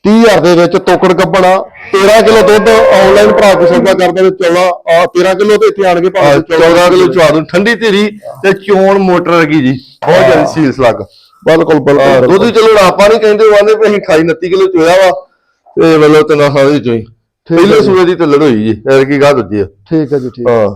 A: 30000 ਦੇ ਵਿੱਚ ਤੋਕੜ ਕੱਪੜਾ 13 ਕਿਲੋ ਦੁੱਧ ਆਨਲਾਈਨ ਭਰਾ ਕੋ ਸੌਦਾ ਕਰਦੇ ਚੌਲਾ ਆ 13 ਕਿਲੋ ਤੇ ਇੱਥੇ ਆਣ ਕੇ ਭਾਵੇਂ
B: 14 ਕਿਲੋ ਚਵਾ ਦੂੰ ਠੰਡੀ ਧੀਰੀ ਤੇ ਚੋਣ ਮੋਟਰ ਵਰਗੀ ਜੀ। ਬਹੁਤ ਜ਼ਿਆਦਾ ਸੀਲ ਸਲੱਗ।
A: ਬਿਲਕੁਲ
B: ਹਾਂ,
A: ਬਿਲਕੁਲ
B: ਦੁੱਧ ਵੀ ਚਲੋ ਆਪਾਂ ਨਹੀਂ ਕਹਿੰਦੇ ਆਂਦੇ ਵੀ ਅਸੀਂ 28 29 ਕਿਲੋ ਚੋਇਆ ਵਾ ਤੇ ਮਤਲਬ ਤਿੰਨਾਂ ਦੀ ਚੋਈ। ਪਹਿਲੇ ਸੂਏ ਦੀ ਤੇ ਹੋਈ ਜੀ ਐਰ ਕੀ ਗਾਹ ਦੂਜੀ ਆ।
A: ਠੀਕ ਹੈ ਜੀ ਠੀਕ
B: ਹਾਂ।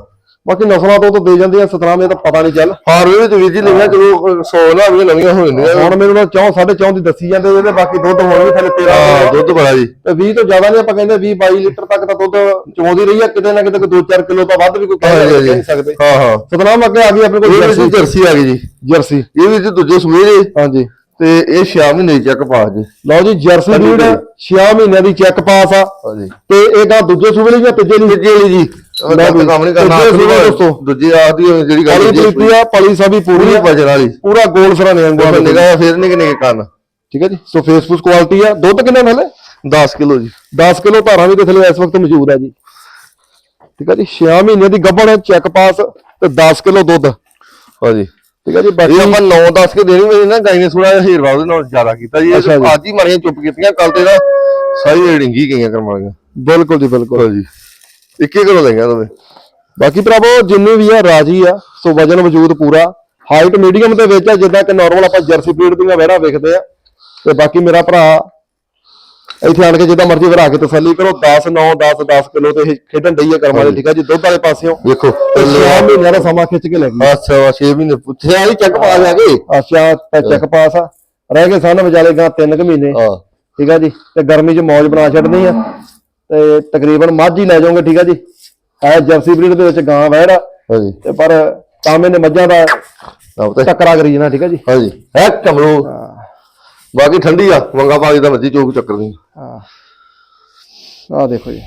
A: ਬਾਕੀ ਨਸਲਾਂ ਤੋਂ ਤਾਂ ਦੇ ਜਾਂਦੇ ਆ ਸਤਨਾਮ ਇਹ ਤਾਂ ਪਤਾ ਨਹੀਂ ਚੱਲ।
B: ਹਾਰ ਵੀ ਤੇ ਵੀਰ ਜੀ ਲਈਆਂ ਚਲੋ 100 ਨਾ ਵੀ ਨਵੀਆਂ ਹੋ ਜਾਂਦੀਆਂ।
A: ਹੁਣ ਮੈਨੂੰ ਨਾਲ 4 4.5 ਦੀ ਦੱਸੀ ਜਾਂਦੇ ਇਹਦੇ ਬਾਕੀ ਦੁੱਧ ਹੁਣ ਵੀ ਥੱਲੇ 13
B: ਹਾਂ ਦੁੱਧ ਬੜਾ ਜੀ।
A: ਤੇ 20 ਤੋਂ ਜ਼ਿਆਦਾ ਨਹੀਂ ਆਪਾਂ ਕਹਿੰਦੇ 20 22 ਲੀਟਰ ਤੱਕ ਤਾਂ ਦੁੱਧ ਚੋਂਦੀ ਰਹੀ ਆ ਕਿਤੇ ਨਾ ਕਿਤੇ ਕੋਈ 2-4 ਕਿਲੋ ਤੋਂ ਵੱਧ ਵੀ ਕੋਈ ਕਹਿ ਨਹੀਂ ਸਕਦੇ।
B: ਹਾਂ ਹਾਂ।
A: ਸਤਨਾਮ ਅੱਗੇ ਆ ਗਈ ਆਪਣੇ ਕੋਲ ਜਰਸੀ।
B: ਆ ਗਈ ਜੀ।
A: ਜਰਸੀ।
B: ਇਹ ਵੀ ਦੂਜੇ ਸੂਏ ਜੀ
A: ਹਾਂਜੀ।
B: ਤੇ ਇਹ 6 ਮਹੀਨੇ ਚੈੱਕ ਪਾਸ ਜੀ।
A: ਲਓ ਜੀ ਜਰਸੀ ਬਰੀਡ 6 ਮਹੀਨਿਆਂ ਦੀ ਚੈੱਕ ਪਾਸ ਆ। ਤੇ ਇਹ ਗਾ ਦੂਜੇ ਸੂਬੇ ਲਈ ਜਾਂ ਤੀਜੇ ਲਈ?
B: ਤੀਜੇ ਲਈ ਜੀ।
A: ਲੈ ਵੀ,
B: ਕੰਮ ਨਹੀਂ ਕਰਨਾ
A: ਦੂਜੇ ਸੂਏ ਦੋਸਤੋ।
B: ਦੂਜੀ ਆਖਦੀ ਜਿਹੜੀ ਗੱਲ
A: ਪਲੀ
B: ਜੀ
A: ਪ੍ਰੀਤੀ ਆ ਪਲੀ ਸਭੀ ਪੂਰੀ।
B: ਵਜਨ ਵਾਲੀ
A: ਪੂਰਾ ਗੋਲ ਸਰਾਣੇ ਵਾਂਗੂ
B: ਉਹ ਨਿਗਾਹ ਫੇਰ ਨਿਕ ਨਿਕ ਕੰਨ।
A: ਠੀਕ ਹੈ ਜੀ? ਸੋ ਫੇਸਬੁੱਕ ਕੁਆਲਿਟੀ ਆ। ਦੁੱਧ ਕਿੰਨਾ ਥੱਲੇ
B: 10 ਕਿਲੋ ਜੀ।
A: 10 ਕਿਲੋ ਧਾਰਾਂ ਵੀ ਥੱਲੇ ਇਸ ਵਕਤ ਮੌਜੂਦ ਆ ਜੀ। ਠੀਕ ਹੈ ਜੀ? 6 ਮਹੀਨਿਆਂ ਦੀ ਗੱਭਣ ਚੈੱਕ ਪਾਸ ਤੇ 10 ਕਿਲੋ ਦੁੱਧ।
B: ਹਾਂਜੀ।
A: ਠੀਕ ਹੈ ਜੀ? ਬਾਕੀ
B: ਆਪਾਂ 9-10 ਕੇ ਦੇਣੀ ਮੇਰੀ ਨਾ ਗਾਈ ਨੇ ਥੋੜਾ ਹੇਰਵਾ ਉਹਦੇ ਨਾਲ ਜ਼ਿਆਦਾ ਕੀਤਾ ਜੀ।
A: ਜੀ।
B: ਅੱਜ ਹੀ ਮਾਰੀਆਂ ਚੁੱਪ ਕੀਤੀਆਂ ਕੱਲ ਤੇ ਨਾ ਸਾਰੀ ਡਿੰਗੀ ਗਈਆਂ ਕਰਮ
A: ਬਿਲਕੁਲ ਜੀ ਬਿਲਕੁਲ।
B: ਹਾਂਜੀ। ਇੱਕੇ ਕਿਲੋ ਲਈਆਂ ਦੋਵੇਂ
A: ਬਾਕੀ ਭਰਾਵੋ ਜਿੰਨੇ ਵੀ ਆ ਰਾਜੀ ਆ ਸੋ ਵਜਨ ਵਜੂਦ ਪੂਰਾ। ਹਾਈਟ ਮੀਡੀਅਮ ਦੇ ਵਿੱਚ ਆ ਜਿੱਦਾਂ ਕਿ ਨਾਰਮਲ ਆਪਾਂ ਜਰਸੀ ਬਰੀਡ ਦੀਆਂ ਵਹਿੜਾ ਵੇਖਦੇ ਆ। ਤੇ ਬਾਕੀ ਮੇਰਾ ਭਰਾ ਇੱਥੇ ਆਣ ਕੇ ਜਿੱਦਾਂ ਮਰਜ਼ੀ ਵਰਾ ਕੇ ਤਸੱਲੀ ਕਰੋ। 10 9 10 10 ਕਿਲੋ ਤੇ ਇਹ ਖੇਡਣ ਡਈ ਆ ਕਰਮਾਂ ਦੇ ਠੀਕ ਆ ਜੀ? ਦੁੱਧ ਵਾਲੇ ਪਾਸਿਓਂ।
B: ਵੇਖੋ
A: ਤੇ 6 ਮਹੀਨਿਆਂ ਦਾ ਸਮਾਂ ਖਿੱਚ ਕੇ ਲੈ ਗਈ।
B: ਅੱਛਾ 6 ਮਹੀਨੇ। ਪੁੱਛਿਆ ਵਾਲੀ ਚੱਕ ਪਾ ਲਿਆਗੇ
A: ਆਸ਼ਾ ਤੇ ਚੱਕ ਪਾਸ ਆ। ਰਹਿ ਗਏ ਸਨ ਵਿਚਾਲੇ ਗਾਂ 3 ਕੁ ਮਹੀਨੇ।
B: ਹਾਂ।
A: ਠੀਕ ਆ ਜੀ? ਤੇ ਗਰਮੀ 'ਚ ਮੌਜ ਬਣਾ ਛੱਡਣੀ ਆ। ਤੇ ਤਕਰੀਬਨ ਮੱਝ ਹੀ ਲੈ ਜਾਓਗੇ ਠੀਕ ਆ ਜੀ? ਹੈ ਜਰਸੀ ਬਰੀਡ ਦੇ ਵਿੱਚ ਗਾਂ ਵਹਿੜ ਆ।
B: ਹਾਂਜੀ।
A: ਤੇ ਪਰ ਕਾਮੇ ਨੇ ਮੱਝਾਂ ਦਾ ਟੱਕਰਾ ਕਰੀ ਜਾਣਾ ਠੀਕ ਆ ਜੀ?
B: ਹਾਂਜੀ। ਹੈ ਕਮਲੋ। ਬਾਕੀ ਠੰਡੀ ਆ ਵੰਗਾ ਪਾ ਦਾ ਮੱਜੀ ਚੋਕ ਚੱਕਰ ਨਹੀਂ।
A: ਹਾਂ। ਆ ਦੇਖੋ ਜੀ।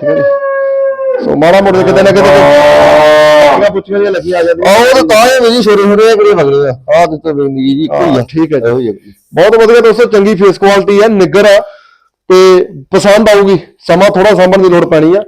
A: ਠੀਕ ਹੈ ਜੀ। ਸੋ ਮਾੜਾ ਮੋੜ ਕਿਤੇ ਨਾ ਕਿਤੇ ਮੈਂ ਪੁੱਛੀਆਂ ਦੀਆਂ ਲੱਗੀਆਂ ਆ ਜਾਂਦੀਆਂ।
B: ਆਹ ਉਹ ਤਾਂ ਤਾਂ ਹੀ ਮੇਰੀ ਛੋਰੇ ਛੋਰੇ ਕਿਹੜੇ ਮਗਰੇ ਆ। ਆਹ ਦਿੱਤੇ ਬੇਂਦੀ ਜੀ ਇੱਕੋ ਹੀ ਆ।
A: ਠੀਕ ਹੈ
B: ਇਹੋ ਜੀ।
A: ਬਹੁਤ ਵਧੀਆ ਦੋਸਤੋ ਚੰਗੀ ਫੇਸ ਕੁਆਲਿਟੀ ਹੈ ਨਿੱਗਰ ਆ। ਤੇ ਪਸੰਦ ਆਊਗੀ ਸਮਾਂ ਥੋੜਾ ਸਾਂਭਣ ਦੀ ਲੋੜ ਪੈਣੀ ਆ।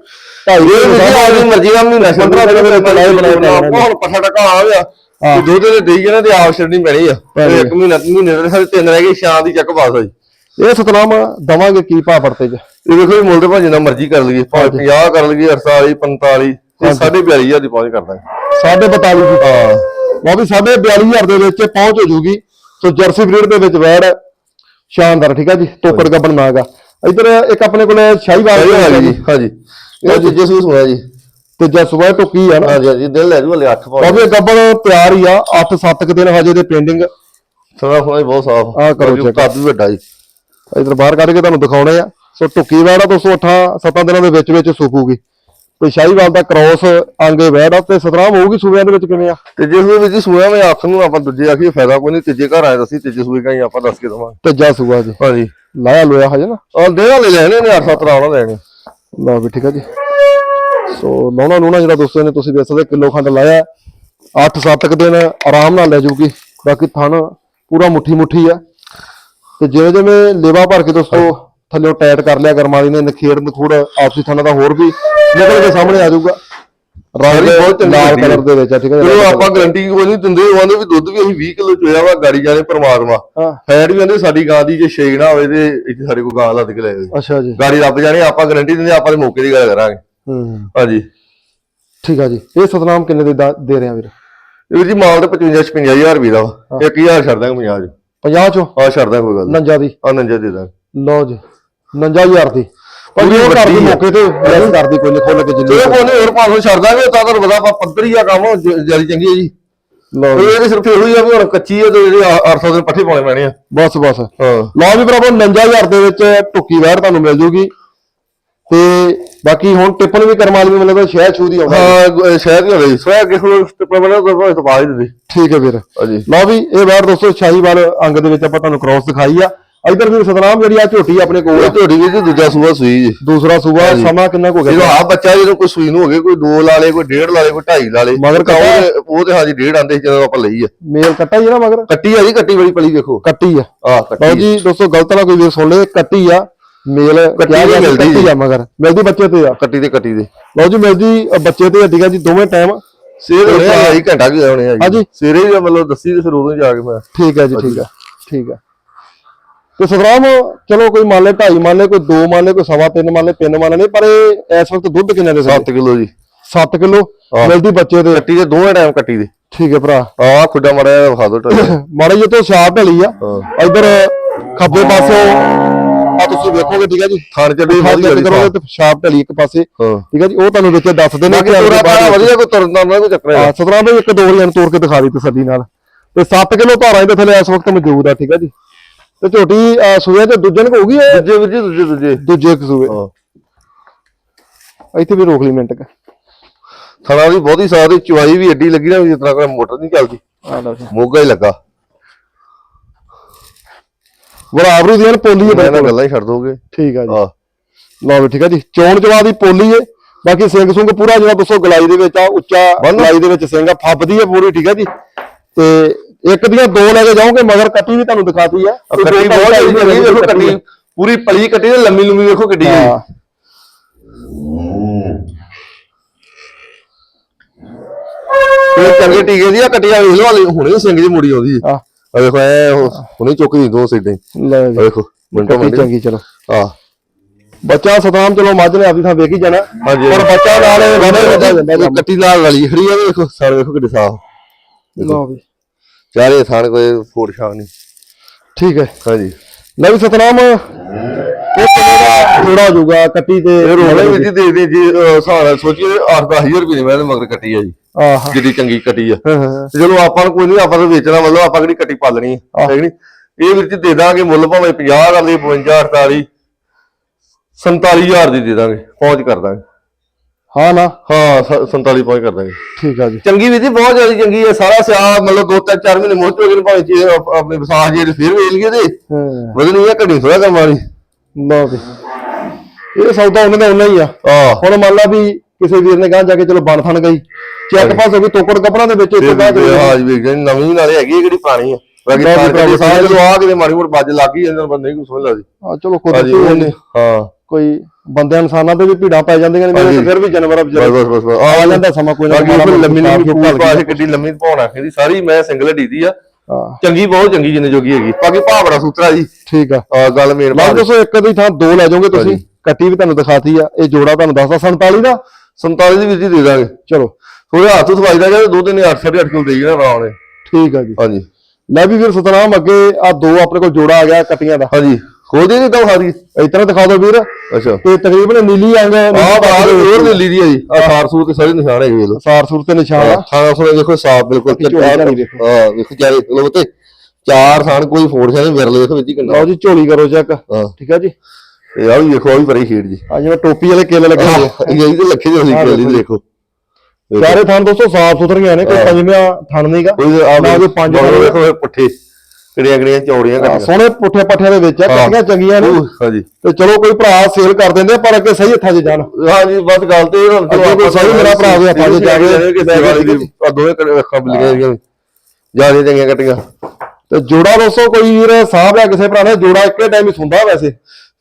A: ਢਾਈ
B: ਇਹ
A: ਦੇ
B: ਮੇਰੀ ਆਪਣੀ ਮਰਜ਼ੀ ਨਾਲ ਮਹੀਨਾ
A: ਦਿਨ ਦੇ ਲਾਏ ਬਣਾਏ ਬਣਾਏ
B: ਆਪਾਂ ਹੁਣ ਪੱਠਾ ਟਕਾ ਆ ਗਿਆ ਤੇ ਦੁੱਧ ਦੇ ਦੇਈ ਜਾਣਾ ਤੇ ਆਪ ਛੱਡਣੀ ਪੈਣੀ ਆ। ਤੇ ਇੱਕ ਮਹੀਨਾ ਮਹੀਨੇ ਦੇ ਸਾਰੇ ਤਿੰਨ ਰਹਿ ਗਏ ਸ਼ਾਮ ਦੀ ਚੱਕ ਪਾਸ ਆ ਜੀ
A: ਇਹ ਸਤਨਾਮ ਦਵਾਂਗੇ ਕੀ ਭਾਅ ਪੜਤੇ ਚ।
B: ਇਹ ਵੇਖੋ ਮੁੱਲ ਤੇ ਭਾਵੇਂ ਜਿੰਨਾ ਮਰਜ਼ੀ ਕਰ ਲਈਏ ਭਾਵੇਂ 50 ਕਰ ਲਈਏ 48 45 ਤੇ 42500 ਦੀ ਪਹੁੰਚ ਕਰ ਦਾਂਗੇ।
A: ਸਾਢੇ 42 ਦੀ। ਹਾਂ। ਉਹ ਵੀ ਸਾਢੇ 42000 ਦੇ ਵਿੱਚ ਪਹੁੰਚ ਹੋ ਜੂਗੀ ਸੋ ਜਰਸੀ ਬਰੀਡ ਦੇ ਵਿੱਚ ਵੈੜ ਸ਼ਾਨਦਾਰ ਠੀਕ ਆ ਜੀ? ਟੋਕੜ ਗੱਬਣ ਨਾਗਾ ਇੱਧਰ ਇੱਕ ਆਪਣੇ ਕੋਲ ਸ਼ਾਹੀਵਾਲ
B: ਸਹੀ
A: ਦੀ
B: ਆ
A: ਹੈ
B: ਜੀ ਹਾਂਜੀ। ਇਹ ਤੀਜੇ ਸੂਸ ਹੋਇਆ ਜੀ।
A: ਤੇ ਜਸਵਾ ਟੁੱਕੀ ਆ ਨਾ?
B: ਹਾਂਜੀ ਹਾਂਜੀ ਦਿਲ ਲੈ ਜੂ ਹਲੇ 8
A: ਉਹ
B: ਪਾਉ
A: ਵੀ ਗੱਬਣ ਤਿਆਰ ਹੀ ਆ 8-7 ਕੁ ਦਿਨ ਹਜੇ ਦੇ ਪੈਂਡਿੰਗ
B: ਸਦਾ ਹੋਣਾ ਬਹੁਤ ਸਾਫ਼।
A: ਆਹ ਕਰੋ।
B: ਕੱਦ ਵੀ ਵੱਡਾ ਜੀ।
A: ਇਧਰ ਬਾਹਰ ਕੱਢ ਕੇ ਤੁਹਾਨੂੰ ਦਿਖਾਉਣੇ ਆ। ਸੋ ਟੁੱਕੀ ਆ ਦੋਸਤੋ 8-7 ਦਿਨਾਂ ਦੇ ਵਿੱਚ ਵਿੱਚ ਸੁੱਕੂਗੀ। ਤੇ ਸ਼ਾਹੀਵਾਲ ਦਾ ਕ੍ਰੋਸ ਅੰਗੇ ਵੈੜ ਆ ਤੇ ਸਤਰਾਮ ਹੋਊਗੀ ਸੂਬਿਆਂ ਦੇ ਵਿੱਚ ਕਿਵੇਂ ਆ?
B: ਤੇ ਜਿਸ ਦੇ ਵਿੱਚ ਸੂਆ ਮੈਂ ਅੱਖ ਨੂੰ ਆਪਾਂ ਦੂਜੇ ਆਖੀ ਫਾਇਦਾ ਕੋਈ ਨਹੀਂ ਤੀਜੇ ਘਰ ਆਏ ਦੱਸੀ ਤੀਜੇ ਸੂਏ ਕਹੀਂ ਆਪਾਂ ਦੱਸ ਕੇ ਦਵਾਂਗੇ।
A: ਤੀਜਾ ਸੂਆ ਜੀ।
B: ਹਾਂਜੀ।
A: ਲਾਇਆ ਲੋਇਆ ਹਜੇ ਨਾ?
B: ਆਹ ਦੇ ਵਾਲੇ ਲੈਣੇ ਨੇ 8-7 ਰਾਉਣਾ ਲੈਣੇ।
A: ਲਓ ਵੀ ਠੀਕ ਆ ਜੀ। ਸੋ ਲਾਉਣਾ ਲੂਣਾ ਜਿਹੜਾ ਦੋਸਤੋ ਨੇ ਤੁਸੀਂ ਵੇਖ ਸਕਦੇ ਕਿਲੋ ਖੰਡ ਲਾਇਆ। 8-7 ਦਿਨ ਆਰਾਮ ਨਾਲ ਲੈ ਜਾਊਗੀ ਬਾਕੀ ਥਣ ਪੂਰਾ ਮੁੱਠੀ ਮੁੱਠੀ ਆ। ਤੇ ਜਿਵੇਂ ਜਿਵੇਂ ਲੇਵਾ ਭਰ ਕੇ ਦੋਸਤੋ ਥੱਲੇ ਟਾਈਟ ਕਰ ਲਿਆ ਕਰਮਾਲੀ ਨੇ ਨਖੇੜ ਨਖੂੜ ਆਪਸੀ ਥਣ ਦਾ ਹੋਰ ਵੀ ਨਿਕਲ ਕੇ ਸਾਹਮਣੇ ਆ ਜਾਊਗਾ।
B: ਸਾਰੀ ਬਹੁਤ
A: ਲਾਲ। ਕਲਰ ਦੇ ਵਿੱਚ ਆ ਠੀਕ ਹੈ
B: ਚਲੋ ਆਪਾਂ ਗਰੰਟੀ ਕੋਈ ਨਹੀਂ ਦਿੰਦੇ ਉਹਦੇ ਵੀ ਦੁੱਧ ਵੀ ਅਸੀਂ 20 ਕਿਲੋ ਚੋਇਆ ਵਾ ਗਾੜੀ ਜਾਣੇ ਪਰਮਾਤਮਾ।
A: ਹਾਂ।
B: ਫੈਟ ਵੀ ਕਹਿੰਦੇ ਸਾਡੀ ਗਾਂ ਦੀ ਜੇ ਛੇ ਨਾ ਹੋਵੇ ਤੇ ਇੱਥੇ ਸਾਡੇ ਕੋਲ ਗਾਂ ਲੱਦ ਕੇ ਲੈ ਜਾਓ
A: ਅੱਛਾ ਜੀ।
B: ਗਾੜੀ ਰੱਬ ਜਾਣੇ ਆਪਾਂ ਗਰੰਟੀ ਦਿੰਦੇ ਆਪਾਂ ਦੇ ਮੌਕੇ ਦੀ ਗੱਲ ਕਰਾਂਗੇ।
A: ਹੂੰ।
B: ਹਾਂਜੀ।
A: ਠੀਕ ਆ ਜੀ। ਇਹ ਸਤਨਾਮ ਕਿੰਨੇ ਦੇ ਦਾ- ਰਹੇ ਆ ਵੀਰ?
B: ਇਹ ਜੀ ਮਾਲ ਤੇ 55 55000 ਰੁਪਏ ਦਾ ਵਾ। 1000 ਛੱਡ ਦਾਂਗੇ 50 ਚ।
A: 50 ਚੋਂ?
B: ਆ ਛੱਡ ਦਾਂਗੇ ਕੋਈ ਗੱਲ
A: ਨੰਜਾ ਦੀ।
B: ਆ ਨੰਜਾ ਦੇ ਦਾਂਗੇ।
A: ਲਓ ਜੀ। 59000 ਦੀ। ਪਰ ਉਹ ਘਰ ਦੀ
B: ਵੱਡੀ ਆ।
A: ਮੌਕੇ ਤੇ ਲੈਸ ਕਰਦੀ ਕੋਈ ਖੋਲ ਕੇ ਜਿੰਨੀ
B: ਕੋਈ ਨਹੀਂ ਹੋਰ ਭਾਵੇਂ ਛੱਡ ਦਾਂਗੇ ਤਾਂ ਤੁਹਾਨੂੰ ਪਤਾ ਆਪਾਂ ਪੱਧਰੀ ਆ ਕੰਮ ਜ਼ਿਆਦਾ ਚੰਗੀ ਹੈ ਜੀ।
A: ਲਓ
B: ਇਹ ਤੇ ਸਿਰਫ ਇਹੋ ਹੀ ਆ ਵੀ ਹੁਣ ਕੱਚੀ ਹੈ ਤੇ ਜਿਹੜੇ 800 ਦੇ ਪੱਠੇ ਪਾਉਣੇ ਪੈਣੇ ਆ।
A: ਬਸ ਬਸ।
B: ਹਾਂ।
A: ਲਓ ਵੀ ਭਰਾਵੋ 59000 ਦੇ ਵਿੱਚ ਟੁੱਕੀ ਵੈਰ ਤੁਹਾਨੂੰ ਮਿਲ ਜੂਗੀ। ਤੇ ਬਾਕੀ ਹੁਣ ਟਿੱਪਣ ਵੀ ਕਰਮਾਲ ਵੀ ਮਿਲਦਾ ਸ਼ਹਿਰ ਛੂ ਦੀ ਆਉਂਦਾ
B: ਹਾਂ ਸ਼ਹਿਰ ਦੀ ਹੋਵੇ ਸੋਇਆ ਕਿਸ ਨੂੰ ਸਟੈਪ ਬਣਾ ਤਾਂ ਭਾਵੇਂ ਤਪਾ ਹੀ ਦੇ
A: ਠੀਕ ਹੈ ਵੀਰ। ਲਓ ਵੀ ਇਹ ਵੈਰ ਦੋਸਤੋ ਸ਼ਾਹੀਵਾਲ ਅੰਗ ਦੇ ਵਿੱਚ ਆਪਾਂ ਤੁਹਾਨੂੰ ਕ੍ਰੋਸ ਦਿਖਾਈ ਆ। ਇਧਰ ਵੀ ਸਤਨਾਮ ਜਿਹੜੀ ਆ ਝੋਟੀ ਆਪਣੇ ਕੋਲ ਆ।
B: ਝੋਟੀ ਵਿੱਚ ਦੂਜਾ ਸੂਆ ਸੂਈ ਜੀ।
A: ਦੂਸਰਾ ਸੂਬਾ ਸਮਾਂ ਕਿੰਨਾ ਕੁ ਹੋ
B: ਜਦੋਂ
A: ਗਿਆ
B: ਆ ਬੱਚਾ ਜਦੋਂ ਕੋਈ ਸੂਈ ਨੂੰ ਹੋ ਗਏ ਕੋਈ 2 ਲਾ ਲੇ ਕੋਈ 1.5 ਲਾ ਲੇ ਕੋਈ 2.5 ਲਾ ਲੇ
A: ਮਗਰ
B: ਤਾਂ
A: ਕੱਟਾ?
B: ਉਹ ਤੇ- ਉਹ ਤੇ ਹਾਂਜੀ 1.5 ਆਂਦੇ ਸੀ ਜਦੋਂ ਆਪਾਂ ਲਈ ਆ।
A: ਮੇਲ ਕੱਟਾ ਹੀ ਆ ਨਾ ਮਗਰ?
B: ਕੱਟੀ ਆ ਜੀ ਕੱਟੀ ਬੜੀ ਪਲੀ ਵੇਖੋ।
A: ਕੱਟੀ ਆ।
B: ਆ
A: ਲਓ
B: ਕੱਟੀ
A: ਜੀ ਦੋਸਤੋ ਗਲਤ ਨਾ ਕੋਈ ਵੀਰ ਸੁਣ ਲੇ ਕੱਟੀ ਆ ਮੇਲ
B: ਕੱਟੀ
A: ਕਿਹਾ ਗਿਆ
B: ਵੀ ਮਿਲਦੀ
A: ਕੱਟੀ
B: ਜੀ।
A: ਆ ਮਗਰ। ਮਿਲਦੀ ਬੱਚੇ ਤੇ ਆ।
B: ਕੱਟੀ ਤੇ ਕੱਟੀ ਦੇ
A: ਲਓ ਜੀ ਮਿਲਦੀ ਅ, ਬੱਚੇ ਤੇ ਆ, ਠੀਕ ਆ ਜੀ ਦੋਵੇਂ ਟਾਈਮ
B: ਸਵੇਰੇ ਹੋਣੇ ਆ। ਜੀ ਘੰਟਾ ਕੀ ਹੋਣੇ ਆ
A: ਹਾਂਜੀ।
B: ਜੀ ਸਵੇਰੇ ਜੇ ਮਤਲਬ ਦੱਸੀ ਤੇ ਫਿਰ ਉਦੋਂ ਜਾ ਕੇ ਮੈਂ।
A: ਠੀਕ ਹੈ ਜੀ ਠੀਕ ਹੈ ਠੀਕ ਹੈ ਤੇ ਸਤਰਾਮ ਚਲੋ ਕੋਈ ਮੰਨ ਲੈ ਢਾਈ ਮੰਨ ਲੈ ਕੋਈ 2 ਮੰਨ ਲੈ ਕੋਈ ਸਵਾ ਤਿੰਨ ਮੰਨ ਲੈ ਤਿੰਨ ਮੰਨ ਲੈ ਪਰ ਇਹ ਇਸ ਵਕਤ ਦੁੱਧ ਕਿੰਨੇ ਦੇ
B: 7 ਕਿਲੋ ਜੀ।
A: 7 ਕਿਲੋ। ਮਿਲਦੀ ਬੱਚੇ ਤੇ
B: ਕੱਟੀ ਦੇ ਦੋਵੇਂ ਟਾਈਮ ਕੱਟੀ ਦੇ।
A: ਠੀਕ ਹੈ ਭਰਾ।
B: ਆ ਖੁੱਡਾ ਮੜਿਆ ਵਿਖਾ ਦੋ ਟੋਲੇ
A: ਮਾੜਾ ਜਿਹਾ ਤੋਂ ਛਾਪ ਢਲੀ ਆ। ਇਧਰ ਖੱਬੇ ਪਾਸੋਂ ਆ ਤੁਸੀਂ ਵੇਖੋਗੇ ਠੀਕ ਹੈ ਜੀ।
B: ਖਾਣ ਚੱਡੀ ਵਧੀਆ
A: ਕਰੋਗੇ ਤੇ ਛਾਪ ਢਲੀ ਇੱਕ ਪਾਸੇ। ਠੀਕ ਹੈ ਜੀ ਉਹ ਤੁਹਾਨੂੰ ਵਿੱਚ ਦੱਸ ਦੇਣੇ
B: ਬਾਕੀ ਤੋਰਾ ਪਾਰਾ ਵਧੀਆ ਕੋਈ ਤੁਰਦਾ ਨਾ ਕੋਈ ਚੱਕਰ
A: ਹਾਂ
B: ਹੈ
A: ਸਤਰਾਂ ਦੇ ਇੱਕ ਦੋ ਇਹਨੂੰ ਤੋੜ ਕੇ ਦਿਖਾ ਦੀ ਤਸੱਲੀ ਨਾਲ। ਤੇ 7 ਕਿਲੋ ਧਾਰਾਂ ਇਹਦੇ ਥੱਲੇ ਇਸ ਵਕਤ ਮੌਜੂਦ ਆ ਠੀਕ ਹੈ ਜੀ। ਤੇ ਝੋਟੀ ਅਹ, ਸੂਏ ਤੇ ਦੂਜੇ ਨੂੰ ਹੋਊਗੀ ਇਹ?
B: ਦੂਜੇ ਵੀਰ ਜੀ ਦੂਜੇ ਦੂਜੇ।
A: ਦੂਜੇ ਕੁ ਸੂਏ।
B: ਹਾਂ।
A: ਇੱਥੇ ਵੀ ਰੋਕ ਲਈ ਮਿੰਟ ਕ।
B: ਥਣਾ ਦੀ ਬਹੁਤੀ ਦੀ ਚੁਆਈ ਵੀ ਏਡੀ ਲੱਗੀ ਨਾ ਵੀ ਜਿਸ ਤਰ੍ਹਾਂ ਕੋਈ ਮੋਟਰ ਨਹੀਂ ਚੱਲਦੀ।
A: ਆ ਲਓ ਜੀ।
B: ਮੋਗਾ ਹੀ ਲੱਗਾ।
A: ਬਰਾਬਰੂ ਦੀਆਂ ਨਾ ਪੋਲੀ ਹੈ
B: ਮੈਂ ਨਾ
A: ਬਿਲਕੁਲ।
B: ਗੱਲਾਂ ਹੀ ਛੱਡ ਦੋਗੇ।
A: ਠੀਕ ਆ ਜੀ।
B: ਆ
A: ਲਓ ਵੀ ਠੀਕ ਆ ਜੀ। ਚੋਣ ਚਵਾ ਦੀ ਪੋਲੀ ਏ। ਬਾਕੀ ਸਿੰਘ ਸੁੰਗ ਪੂਰਾ ਜਿਹੜਾ ਦੱਸੋ ਗਲਾਈ ਦੇ ਵਿੱਚ ਆ ਉੱਚਾ ਗਲਾਈ ਦੇ ਵਿੱਚ ਸਿੰਘ ਆ ਫੱਬਦੀ ਹੈ ਪੂਰੀ ਠੀਕ ਆ ਜੀ। ਤੇ ਇੱਕ ਦੀਆਂ ਦੋ ਲੈ ਕੇ ਜਾਓਗੇ ਮਗਰ ਕੱਟੀ ਵੀ ਤੁਹਾਨੂੰ ਦਿਖਾਤੀ ਆ।
B: ਕੱਟੀ ਬਹੁਤ
A: ਢਾਈ
B: ਚੰਗੀ
A: ਮਹੀਨੇ ਦੀ
B: ਵੇਖੋ
A: ਕੱਟੀ
B: ਕੱਟੀ। ਪੂਰੀ ਪਲੀ ਕੱਟੀ ਤੇ ਲੰਮੀ ਲੰਮੀ ਵੇਖੋ ਕਿੱਡੀ
A: ਹਾਂ।
B: ਇਹ ਚੰਗੇ ਟੀਕੇ ਦੀ ਆ ਕੱਟੀਆਂ ਵੇਖ ਲਓ ਹੁਣੇ ਸਿੰਘ ਦੀ ਮੁੜੀ ਆਉਂਦੀ ਹੈ।
A: ਆ
B: ਆ ਵੇਖੋ ਐ ਹੁਣੇ ਚੁੱਕਦੀ ਦੋ ਸਿੱਧੇ
A: ਲੈ ਜੀ।
B: ਵੇਖੋ ਮਿੰਟੋ
A: ਕੱਟੀ
B: ਮਿੰਟ।
A: ਚੰਗੀ ਚਲੋ।
B: ਆ
A: ਬੱਚਾ ਸਤਨਾਮ ਚਲੋ ਮੱਝ ਨੇ ਆਪਦੀ ਥਾਂ ਵੇਖ ਹੀ ਜਾਣਾ।
B: ਹਾਂਜੀ
A: ਪਰ ਬੱਚਾ ਨਾਲ ਹੀ
B: ਕੱਟੀ ਨਾਲ ਵਾਲੀ ਖੜੀ ਆ ਵੇਖੋ ਸਾਰ ਵੇਖੋ ਕਿੱਡੇ ਸਾਫ਼।
A: ਲਓ ਵੀ।
B: ਚਾਰੇ ਥਾਣ ਕੋਈ ਫੋੜ ਛਾਂ ਨਹੀਂ।
A: ਠੀਕ ਹੈ।
B: ਹਾਂਜੀ।
A: ਲੈ ਵੀ ਸਤਨਾਮ। ਇਹ ਕਿੰਨੇ ਹੋ ਜਾਊਗਾ ਕੱਟੀ ਤੇ
B: ਰੋਲੇ ਵਿੱਚ ਹੀ ਦੇ ਦੇ ਜੀ ਸਾਰਾ ਸੋਚੀਏ 8-10000 ਰੁਪਏ ਦੀ ਮੈਂ ਮਗਰ ਕੱਟੀ ਆ ਜੀ।
A: ਆਹ।
B: ਜਿੱਦੀ ਚੰਗੀ ਕੱਟੀ ਆ। ਚਲੋ ਆਪਾਂ ਨੂੰ ਕੋਈ ਨਹੀਂ ਆਪਾਂ ਤਾਂ ਵੇਚਣਾ ਮਤਲਬ ਆਪਾਂ ਕਿਹੜੀ ਕੱਟੀ ਪਾਲਣੀ ਹੈ ਠੀਕ ਨੀ ਇਹ ਜੀ ਦੇ ਦਾਂਗੇ ਮੁੱਲ ਭਾਵੇਂ 50 ਕਰ ਲਈ 52 48 47000 ਦੀ ਦੇ ਦਾਂਗੇ ਪਹੁੰਚ ਕਰ ਦਾਂਗੇ।
A: ਹਾਂ ਨਾ
B: ਹਾਂ ਸ- 47 ਪਹੁੰਚ ਕਰ ਦਾਂਗੇ
A: ਠੀਕ ਆ ਜੀ।
B: ਚੰਗੀ ਵੀਰ ਜੀ ਬਹੁਤ ਜ਼ਿਆਦਾ ਚੰਗੀ ਹੈ ਸਾਰਾ ਸਿਆ ਮਤਲਬ ਦੋ ਤਿੰਨ ਚਾਰ ਮਹੀਨੇ ਮੁੱਚ ਹੋ ਗਏ ਨੇ ਭਾਵੇਂ ਜੇ ਆਪ- ਆਪਣੇ ਵਿਸਾਖ ਜੇ ਫਿਰ ਵੇਚ ਲਈਏ ਤੇ
A: ਹਾਂ।
B: ਵਧਣੀ ਹੈ ਘੜੀ ਥੋੜਾ ਕਰਮ ਵਾਲੀ
A: ਲਓ ਵੀ ਇਹ ਸੌਦਾ ਉਹਨਾਂ ਦਾ ਉਹਨਾਂ ਹੀ ਆ।
B: ਆ
A: ਹੁਣ ਮੰਨ ਲਾ ਵੀ ਕਿਸੇ ਵੀਰ ਨੇ ਗਾਂ ਜਾ ਕੇ ਚਲੋ ਬਣ ਥਣ ਗਈ। ਚੈੱਕ ਪਾਸ ਹੋ ਗਈ ਤੋਕੜ ਕਪੜਾ ਦੇ ਵਿੱਚ ਇੱਕ ਗਾਂ ਚਲੀ ਗਈ।
B: ਹਾਂ ਜੀ ਵੀਰ ਜੀ ਨਵੀਂ ਨਾਲੇ ਹੈਗੀ ਹੈ, ਕਿਹੜੀ ਪੁਰਾਣੀ ਆ। ਬਾਕੀ
A: ਬਾਕੀ
B: ਸਾਰੇ ਜਦੋਂ ਆ ਕਿਤੇ ਮਾੜੀ ਮੋੜ ਵੱਜ ਲੱਗ ਗਈ ਇਹਨਾਂ ਨੂੰ ਬੰਦੇ ਨੂੰ ਸਮਝ ਲੱਗਦੀ।
A: ਆ ਚਲੋ
B: ਹਾਂਜੀ
A: ਕੋਈ
B: ਉਹਨੇ ਹਾਂ।
A: ਕੋਈ ਬੰਦੇ ਇਨਸਾਨਾਂ ਤੇ ਵੀ ਭੀੜਾਂ ਪੈ ਜਾਂਦੀਆਂ ਨੇ ਮੇਰੇ ਫਿਰ ਵੀ ਜਾਨਵਰ
B: ਬਸ ਬਸ ਬਸ।
A: ਆ ਜਾਂਦਾ ਸਮਾਂ ਕੋਈ ਨਾ
B: ਲੰਮੀ ਲੰਮੀ
A: ਭਰ
B: ਪਾ ਕੇ ਕਿੱਡੀ ਲੰਮੀ ਪਾਉਣਾ ਕਹਿੰਦੀ ਸਾਰੀ ਮੈਂ ਸਿੰਗਲ ਢੀਦੀ ਆ। ਚੰਗੀ ਬਹੁਤ ਚੰਗੀ ਜਿੰਨੇ ਜੋਗੀ ਹੈਗੀ। ਬਾਕੀ ਭਾਅ ਬੜਾ ਸੂਤਰਾ ਜੀ।
A: ਠੀਕ ਆ।
B: ਆ ਗੱਲ ਮੇਨ
A: ਮੈਂ
B: ਭਾਅ
A: ਦੱਸੋ ਇੱਕ ਦੀ ਥਾਂ ਦੋ ਲੈ ਜਾਓਗੇ ਤੁਸੀਂ। ਕੱਟੀ ਵੀ ਤੁਹਾਨੂੰ ਦਿਖਾਤੀ ਆ। ਇਹ ਜੋੜਾ ਤੁਹਾਨੂੰ ਦੱਸਦਾ 47 ਦਾ?
B: 47 ਦੀ ਹੀ ਦੇ ਦਾਂਗੇ।
A: ਚਲੋ।
B: ਥੋੜੇ ਹੱਥ ਸਵਾਈ ਦਾ ਜਾਂ ਦੋ ਦਿਨ 8 8.5 ਕਿਲੋ ਦੇਈ ਨਾ ਆਰਾਮ ਨੇ
A: ਠੀਕ ਆ ਜੀ।
B: ਹਾਂਜੀ।
A: ਲੈ ਵੀ ਵੀਰ ਸਤਨਾਮ ਅੱਗੇ ਆ ਦੋ ਆਪਣੇ ਕੋਲ ਜੋੜਾ ਆ ਗਿਆ ਕੱਟੀਆਂ ਦਾ।
B: ਹਾਂਜੀ। ਖੋਲ ਦੇ ਜੀ ਤਾਂ ਖਾ ਦੀ।
A: ਇਸ ਤਰ੍ਹਾਂ ਦਿਖਾ ਦਿਓ ਵੀਰ।
B: ਅੱਛਾ।
A: ਤੇ ਤਕਰੀਬਨ ਨੀਲੀ ਅੰਗ
B: ਆ ਬਾਹਰ ਹੋਰ ਨੀਲੀ ਦੀ ਆ ਜੀ। ਆ ਸਾਰ ਸੂਰ ਤੇ ਸਾਰੇ ਨਿਸ਼ਾਨ ਹੈਗੇ ਵੇਖ ਲਓ।
A: ਸਾਰ ਸੂਰ ਤੇ ਨਿਸ਼ਾਨ ਆ।
B: ਖਾਣਾ ਸੁਣਾ ਦੇਖੋ ਸਾਫ਼ ਬਿਲਕੁਲ
A: ਦੇਖੋ।
B: ਹਾਂ ਵੇਖੋ ਚਾਰੇ ਲੋ ਤੇ ਚਾਰ ਥਾਣ ਕੋਈ ਫੋੜ ਛਾਣੇ ਵਿਰਲੇ ਦੇਖੋ ਵਿੱਚ ਕਿੰਨਾ
A: ਲਓ ਜੀ ਝੋਲੀ ਕਰੋ ਚੈੱਕ
B: ਹਾਂ।
A: ਠੀਕ ਆ ਜੀ?
B: ਇਹ ਆ ਵੀ ਵੇਖੋ ਆ ਵੀ ਪਰੇ ਖੇਡ ਜੀ।
A: ਆ ਜਿਵੇਂ ਟੋਪੀ ਵਾਲੇ ਕੇਲੇ ਲੱਗੇ ਹੋਏ ਆ।
B: ਇਹ ਇਹਦੇ ਲੱਖੇ ਦੇ
A: ਆਹ
B: ਹੋਲੀ
A: ਦੇਖੋ
B: ਦੇਖੋ। ਦੇਖੋ।
A: ਚਾਰੇ ਥਾਂ ਦੋਸਤੋ ਸਾਫ਼ ਸੁਥਰੀਆਂ ਨੇ ਕੋਈ। ਪੰਜਵੇਂ ਥਣ ਨਹੀਂਗਾ
B: ਕੋਈ ਆ
A: ਪੰਜ
B: ਇਹ ਪੁੱਠੇ। ਕਿਹੜੀਆਂ ਕਿਹੜੀਆਂ ਚੌੜੀਆਂ ਕੱਟੀਆਂ
A: ਸੋਹਣੇ ਪੁੱਠੇ ਪੱਠਿਆਂ ਦੇ ਵਿੱਚ ਆ
B: ਹਾਂ।
A: ਕੱਟੀਆਂ ਚੰਗੀਆਂ ਨੇ।
B: ਉਹ, ਹਾਂਜੀ।
A: ਤੇ ਚਲੋ ਕੋਈ ਭਰਾ ਸੇਲ ਕਰ ਦਿੰਦੇ ਆ, ਪਰ ਅੱਗੇ ਸਹੀ ਹੱਥਾਂ 'ਚ ਜਾਣ।
B: ਹਾਂਜੀ ਬਸ ਗੱਲ ਤੇ ਇਹ ਹੁਣ
A: ਅੱਗੇ ਕੋਈ ਸਹੀ ਮੇਰਾ ਭਰਾ ਹੋਵੇ, ਆਪਾਂ ਜੇ ਜਾ ਕੇ
B: ਕਿ
A: ਲੈ ਕੇ
B: ਦੀ। ਆ ਦੋਵੇਂ ਕੜੇ ਅੱਖਾਂ ਬਿਲੀਆਂ ਜਿਹੜੀਆਂ ਜ਼ਿਆਦਾ ਚੰਗੀਆਂ ਕੱਟੀਆਂ।
A: ਤੇ ਜੋੜਾ ਦੋਸਤੋ ਕੋਈ ਵੀਰ ਸਾਹਬ ਲਿਆ ਕਿਸੇ ਭਰਾ ਨੇ? ਜੋੜਾ ਇੱਕੇ ਟਾਈਮ ਹੀ ਸੁੰਦਾ ਵੈਸੇ।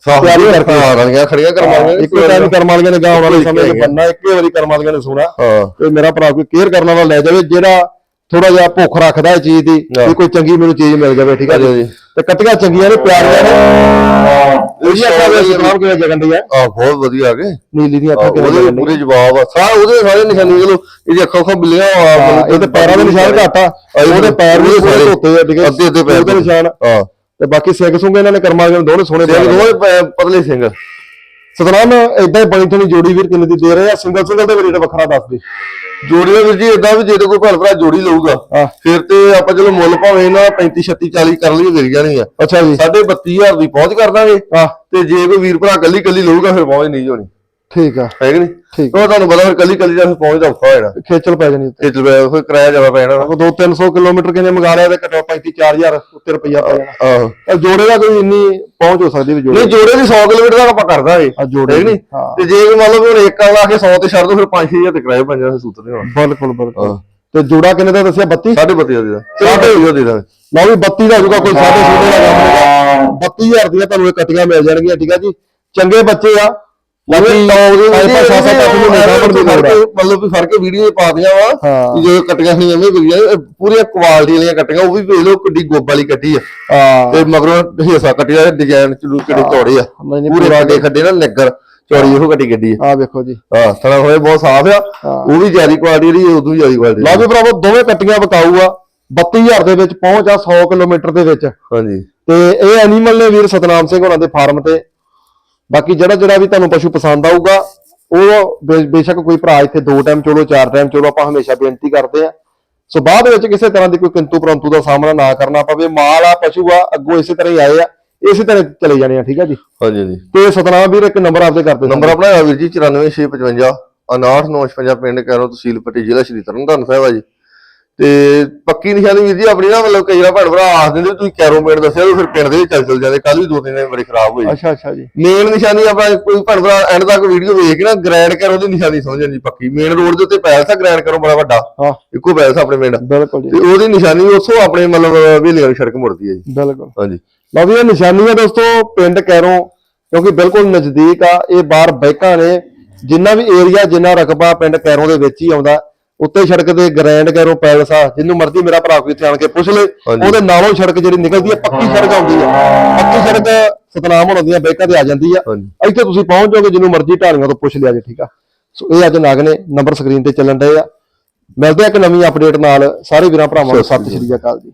A: ਤਿਆਰੀ ਕਰਕੇ।
B: ਹਾਂ ਰਲੀਆਂ ਖੜੀਆਂ ਕਰਵਾਵਾਂਗੇ
A: ਇੱਕੇ ਟਾਈਮ ਕਰਮ ਵਾਲੀਆਂ ਨੇ ਗਾਉਣ ਵਾਲੇ ਸਮੇਂ 'ਚ। ਬੰਨਾ ਇੱਕੇ ਵਾਰੀ ਕਰਮ ਵਾਲੀਆਂ ਨੇ ਸੁਣਾ
B: ਹਾਂ।
A: ਤੇ ਮੇਰਾ ਭਰਾ ਕੋਈ ਕੇਅਰ ਕਰਨ ਵਾਲਾ ਲੈ ਜਾਵੇ ਜਿਹੜਾ ਥੋੜਾ ਜਿਹਾ ਭੁੱਖ ਰੱਖਦਾ ਇਹ ਚੀਜ਼ ਦੀ। ਵੀ ਕੋਈ ਚੰਗੀ ਮੈਨੂੰ ਚੀਜ਼ ਮਿਲ ਜਾਵੇ ਠੀਕ ਹੈ ਜੀ। ਤੇ ਕੱਟੀਆਂ ਚੰਗੀਆਂ ਨੇ ਕਿਵੇਂ ਜਗਨ ਦੀ
B: ਆ ਬਹੁਤ ਵਧੀਆ ਗਏ
A: ਨੀਲੀ ਦੀਆਂ
B: ਆਹ,
A: ਅੱਖਾਂ ਕਿਵੇਂ
B: ਉਹਦੇ
A: ਜਗਨ ਦੀ
B: ਪੂਰੇ ਜਵਾਬ ਆ। ਸਾਰੇ ਉਹਦੇ ਸਾਰੇ ਨਿਸ਼ਾਨੇ ਚਲੋ ਇਹਦੀ ਅੱਖਾਂ ਅੱਖਾਂ ਬਿਲੀਆਂ ਆ
A: ਹਾਂ, ਇਹ ਤੇ ਪੈਰਾਂ ਦੇ ਨਿਸ਼ਾਨ ਘੱਟ ਆ। ਉਹਦੇ ਪੈਰ ਵੀ ਸਾਰੇ ਧੋਤੇ ਆ ਠੀਕ ਹੈ
B: ਅੱਧੇ ਅੱਧੇ ਪੈਰ
A: ਉਹਦੇ ਨਿਸ਼ਾਨ।
B: ਹਾਂ।
A: ਤੇ ਬਾਕੀ ਸਿੰਘ ਸੁੰਗ ਇਹਨਾਂ ਨੇ ਕਰਮ ਦੋਨੇ ਸੋਹਣੇ
B: ਪਤਲੇ ਸਿੰਘ।
A: ਸਤਨਾਮ ਇਦਾਂ ਹੀ ਬਣੀ ਥੋੜੀ ਜੋੜੀ ਵੀਰ ਕਿੰਨੇ ਦੀ ਦੇ ਰਹੇ ਆ। ਸਿੰਗਲ ਸਿੰਗਲ ਦੇ ਰੇਟ ਵੱਖਰਾ ਦੱਸ ਦੇ।
B: ਜੋੜੀ ਦਾ ਵੀਰ ਜੀ ਇਦਾਂ ਵੀ ਜੇ ਕੋਈ ਭੈਣ ਭਰਾ ਜੋੜੀ ਲਊਗਾ। ਫਿਰ ਤੇ ਆਪਾਂ ਚਲੋ ਮੁੱਲ ਭਾਵੇਂ ਨਾ 35 36 40 ਕਰ ਲਈਏ ਵਿਕ ਜਾਣੀ ਆ।
A: ਅੱਛਾ ਜੀ।
B: ਸਾਢੇ 32000 ਦੀ ਪਹੁੰਚ ਕਰ ਦਾਂਗੇ। ਤੇ ਜੇ ਕੋਈ ਵੀਰ ਭਰਾ ਕੱਲੀ ਕੱਲੀ ਲਊਗਾ ਫਿਰ ਪਹੁੰਚ ਨਹੀਂ ਹੋਣੀ
A: ਠੀਕ ਆ।
B: ਹੈ ਕਿ ਨਹੀਂ?
A: ਠੀਕ।
B: ਉਹ ਤੁਹਾਨੂੰ ਪਤਾ ਫਿਰ ਕੱਲੀ ਕੱਲੀ ਦਾ ਫਿਰ ਪਹੁੰਚ ਦਾ ਔਖਾ ਹੋ ਜਾਣਾ
A: ਖੇਚਲ ਪੈ ਜਾਣੀ। ਉੱਤੇ
B: ਇਹ ਚਲ ਫਿਰ ਕਿਰਾਇਆ ਜ਼ਿਆਦਾ ਪੈ ਜਾਣਾ।
A: ਉਹ 2-300 ਕਿਲੋਮੀਟਰ ਕਿਨੇ ਮੰਗਾ ਲਿਆ ਤੇ ਘਟੋ 35-4000 ਉੱਤੇ ਰੁਪਈਆ ਪੈ ਜਾਣਾ।
B: ਆਹੋ।
A: ਤਾਂ ਜੋੜੇ ਦਾ ਕੋਈ ਇੰਨੀ ਪਹੁੰਚ ਹੋ ਸਕਦੀ ਵੀ ਜੋੜੇ
B: ਨਹੀਂ ਜੋੜੇ ਦੀ 100 ਕਿਲੋਮੀਟਰ ਤੱਕ ਆਪਾਂ ਕਰ ਦਾਂਗੇ।
A: ਆ ਜੋੜੇ
B: ਹੈ ਨਹੀਂ?
A: ਹਾਂ।
B: ਤੇ ਜੇ ਮੰਨ ਲਓ ਹੁਣ ਇੱਕ ਲਾ ਕੇ 100 ਤੇ ਛੱਡ ਦੋ ਫਿਰ 5-6000 ਤੇ ਕਿਰਾਇਆ ਬਣ ਜਾਣਾ ਸੂਤਰ ਦੇ
A: ਬਿਲਕੁਲ ਬਿਲਕੁਲ।
B: ਹਾਂ।
A: ਤੇ ਜੋੜਾ ਕਿੰਨੇ ਦਾ ਦੱਸਿਆ? 32
B: ਸਾਢੇ 32000 ਦਾ। ਸਾਢੇ 32000 ਦੇ। ਦਾਂਗੇ
A: ਲਓ ਵੀ 32 ਦਾ ਹੋਊਗਾ ਕੋਈ ਸਾਡੇ ਛੋਟੇ ਦਾ ਕੰਮ ਹੋਊਗਾ। 32000 ਦੀਆਂ ਤੁਹਾਨੂੰ ਇਹ ਕੱਟੀਆਂ ਮਿਲ ਜਾਣਗੀਆਂ ਠੀਕ ਆ ਜੀ। ਚੰਗੇ ਬੱਚੇ ਆ। ਬਾਕੀ ਪੰਜ ਪੰਜ ਸੱਤ ਸੱਤ ਅੱਠ ਮਹੀਨੇ ਸਾਂਭਣ ਦੀ ਲੋੜ ਆ।
B: ਮਤਲਬ ਵੀ ਫ਼ਰਕ ਵੀਡੀਓ ਪਾ ਦੀਆਂ ਵਾ
A: ਹਾਂ।
B: ਕਿ ਜਦੋਂ ਕਟੀਆਂ ਨਹੀਂ ਐਵੇਂ ਵਿਗੜੀਆਂ ਇਹ ਪੂਰੀਆਂ ਕੁਆਲਿਟੀ ਵਾਲੀਆਂ ਕਟੀਆਂ ਉਹ ਵੀ ਵੇਖ ਲਓ ਕਿੱਡੀ ਗੋਬ ਵਾਲੀ ਕੱਟੀ ਆ।
A: ਹਾਂ।
B: ਤੇ ਮਗਰੋਂ ਹਿੱਸਾ ਕੱਟਿਆ ਡਿਜ਼ਾਈਨ ਚਲੂ ਕਿਹੜੇ ਚੌੜੇ ਆ।
A: ਨਹੀਂ ਨਹੀਂ
B: ਪੂਰੇ ਰਾਡੇ ਖੱਡੇ ਨਾ ਨਿੱਗਰ ਚੌੜੀ ਉਹ ਕੱਟੀ ਗੱਡੀ ਆ।
A: ਆ ਵੇਖੋ ਜੀ।
B: ਹਾਂ ਸਣਾ ਹੋਏ ਬਹੁਤ ਸਾਫ਼ ਆ। ਉਹ ਵੀ ਜਿਆਦੀ ਕੁਆਲਿਟੀ ਦੀ ਉਦੋਂ ਵੀ ਜਿਆਦੀ ਕੁਆਲਿਟੀ
A: ਲਓ ਵੀ ਭਰਾਵੋ ਦੋਵੇਂ ਕੱਟੀਆਂ ਵਿਕਾਊ ਆ। 32000 ਦੇ ਵਿੱਚ ਪਹੁੰਚ ਆ 100 ਕਿਲੋਮੀਟਰ ਦੇ ਵਿੱਚ।
B: ਹਾਂਜੀ।
A: ਤੇ ਇਹ ਐਨੀਮਲ ਨੇ ਵੀਰ ਸਤਨਾਮ ਸਿੰਘ ਹੋਰਾਂ ਦੇ ਫਾਰਮ ਤੇ ਬਾਕੀ ਜਿਹੜਾ ਜਿਹੜਾ ਵੀ ਤੁਹਾਨੂੰ ਪਸ਼ੂ ਪਸੰਦ ਆਊਗਾ ਉਹ ਬੇਸ਼ੱਕ ਕੋਈ ਭਰਾ ਇੱਥੇ ਦੋ ਟਾਈਮ ਚੋਲੋ ਚਾਰ ਟਾਈਮ ਚੋਲੋ ਆਪਾਂ ਹਮੇਸ਼ਾ ਬੇਨਤੀ ਕਰਦੇ ਆ ਸੋ ਬਾਅਦ ਵਿੱਚ ਕਿਸੇ ਤਰ੍ਹਾਂ ਦੀ ਕੋਈ ਕਿੰਤੂ ਪਰੰਤੂ ਦਾ ਸਾਹਮਣਾ ਨਾ ਕਰਨਾ ਪਵੇ ਮਾਲ ਆ ਪਸ਼ੂ ਆ ਅੱਗੋਂ ਇਸੇ ਤਰ੍ਹਾਂ ਹੀ ਆਏ ਆ ਇਸੇ ਤਰ੍ਹਾਂ ਚਲੇ ਜਾਣੇ ਆ ਠੀਕ ਆ ਜੀ?
B: ਹਾਂਜੀ ਹਾਂਜੀ।
A: ਤੇ ਸਤਨਾਮ ਵੀਰ ਇੱਕ ਨੰਬਰ ਆਪਦੇ ਕਰਦੇ
B: ਨੰਬਰ ਆਪਣਾ ਵੀਰ ਜੀ 94655 59955 ਪਿੰਡ ਕੈਰੋਂ ਤਹਿਸੀਲ ਪੱਟੀ ਜ਼ਿਲ੍ਹਾ ਸ਼੍ਰੀ ਤਰਨਤਾਰਨ ਸਾਹਿਬ ਆ ਜੀ। ਤੇ ਪੱਕੀ ਨਿਸ਼ਾਨੀ ਵੀਰ ਜੀ ਆਪਣੀ ਨਾ ਮਤਲਬ ਕਈ ਵਾਰ ਭੈਣ ਭਰਾ ਆਖ ਦਿੰਦੇ ਤੁਸੀਂ ਕੈਰੋ ਪਿੰਡ ਦੱਸਿਆ ਤੇ ਫਿਰ ਪਿੰਡ ਦੇ ਚੱਲ ਚੱਲ ਜਾਂਦੇ ਕੱਲ ਵੀ ਦੋ ਤਿੰਨ ਦਿਨ ਬੜੀ ਖਰਾਬ ਹੋਈ।
A: ਅੱਛਾ ਅੱਛਾ ਜੀ।
B: ਮੇਨ ਨਿਸ਼ਾਨੀ ਆਪਾਂ ਕੋਈ ਭੈਣ ਭਰਾ ਐਂਡ ਤੱਕ ਵੀਡੀਓ ਵੇਖ ਕੇ ਨਾ ਗ੍ਰੈਂਡ ਕੈਰੋ ਦੀ ਨਿਸ਼ਾਨੀ ਸਮਝਣ ਦੀ ਪੱਕੀ। ਮੇਨ ਰੋਡ ਦੇ ਉੱਤੇ ਪੈਲਸ ਆ ਗ੍ਰੈਂਡ ਕੈਰੋ ਬੜਾ ਵੱਡਾ।
A: ਹਾਂ।
B: ਇੱਕੋ ਪੈਲਸ ਆਪਣੇ ਪਿੰਡ।
A: ਬਿਲਕੁਲ ਜੀ।
B: ਤੇ ਉਹਦੀ ਨਿਸ਼ਾਨੀ ਉੱਥੋਂ ਆਪਣੇ ਮਤਲਬ ਵੇਲੇ ਵਾਲੀ ਸੜਕ ਮੁੜਦੀ ਹੈ ਜੀ।
A: ਬਿਲਕੁਲ।
B: ਹਾਂਜੀ।
A: ਲਓ ਵੀ ਇਹ ਨਿਸ਼ਾਨੀਆਂ ਦੋਸਤੋ ਪਿੰਡ ਕੈਰੋਂ ਕਿਉਂਕਿ ਬਿਲਕੁਲ ਨਜ਼ਦੀਕ ਆ ਇਹ ਬਾਹਰ ਬੈਕਾਂ ਨੇ ਜਿੰਨਾ ਵੀ ਏਰੀਆ ਜਿੰਨਾ ਰਕਬਾ ਪਿੰਡ ਕੈਰੋਂ ਦੇ ਵਿੱਚ ਹੀ ਆਉਂਦਾ ਉੱਤੇ ਸੜਕ ਤੇ ਗ੍ਰੈਂਡ ਕੈਰੋ ਪੈਲਸ ਆ ਜਿੰਨੂੰ ਮਰਜ਼ੀ ਮੇਰਾ ਭਰਾ ਕੋਈ ਇੱਥੇ ਆਣ ਕੇ ਪੁੱਛ ਲੇ। ਉਹਦੇ ਨਾਲੋਂ ਸੜਕ ਜਿਹੜੀ ਨਿਕਲਦੀ ਆ ਪੱਕੀ ਸੜਕ ਆਉਂਦੀ ਆ। ਪੱਕੀ ਸੜਕ ਸਤਨਾਮ ਹੋਣ ਦੀਆਂ ਬੈਕਾਂ ਤੇ ਆ ਜਾਂਦੀ ਆ। ਇੱਥੇ ਤੁਸੀਂ ਪਹੁੰਚ ਜਾਓਗੇ ਜਿੰਨੂੰ ਮਰਜ਼ੀ ਢਾਣੀਆਂ ਤੋਂ ਪੁੱਛ ਲਿਆ ਜੇ ਠੀਕ ਆ? ਸੋ ਇਹ ਅੱਜ ਨਾਗ ਨੇ ਨੰਬਰ ਸਕਰੀਨ ਤੇ ਚੱਲਣ ਡਏ ਆ। ਮਿਲਦੇ ਆ ਇੱਕ ਨਵੀਂ ਅਪਡੇਟ ਨਾਲ। ਸਾਰੇ ਵੀਰਾਂ ਭਰਾਵਾਂ ਨੂੰ ਸਤਿ ਸ਼੍ਰੀ ਅਕਾਲ ਜੀ।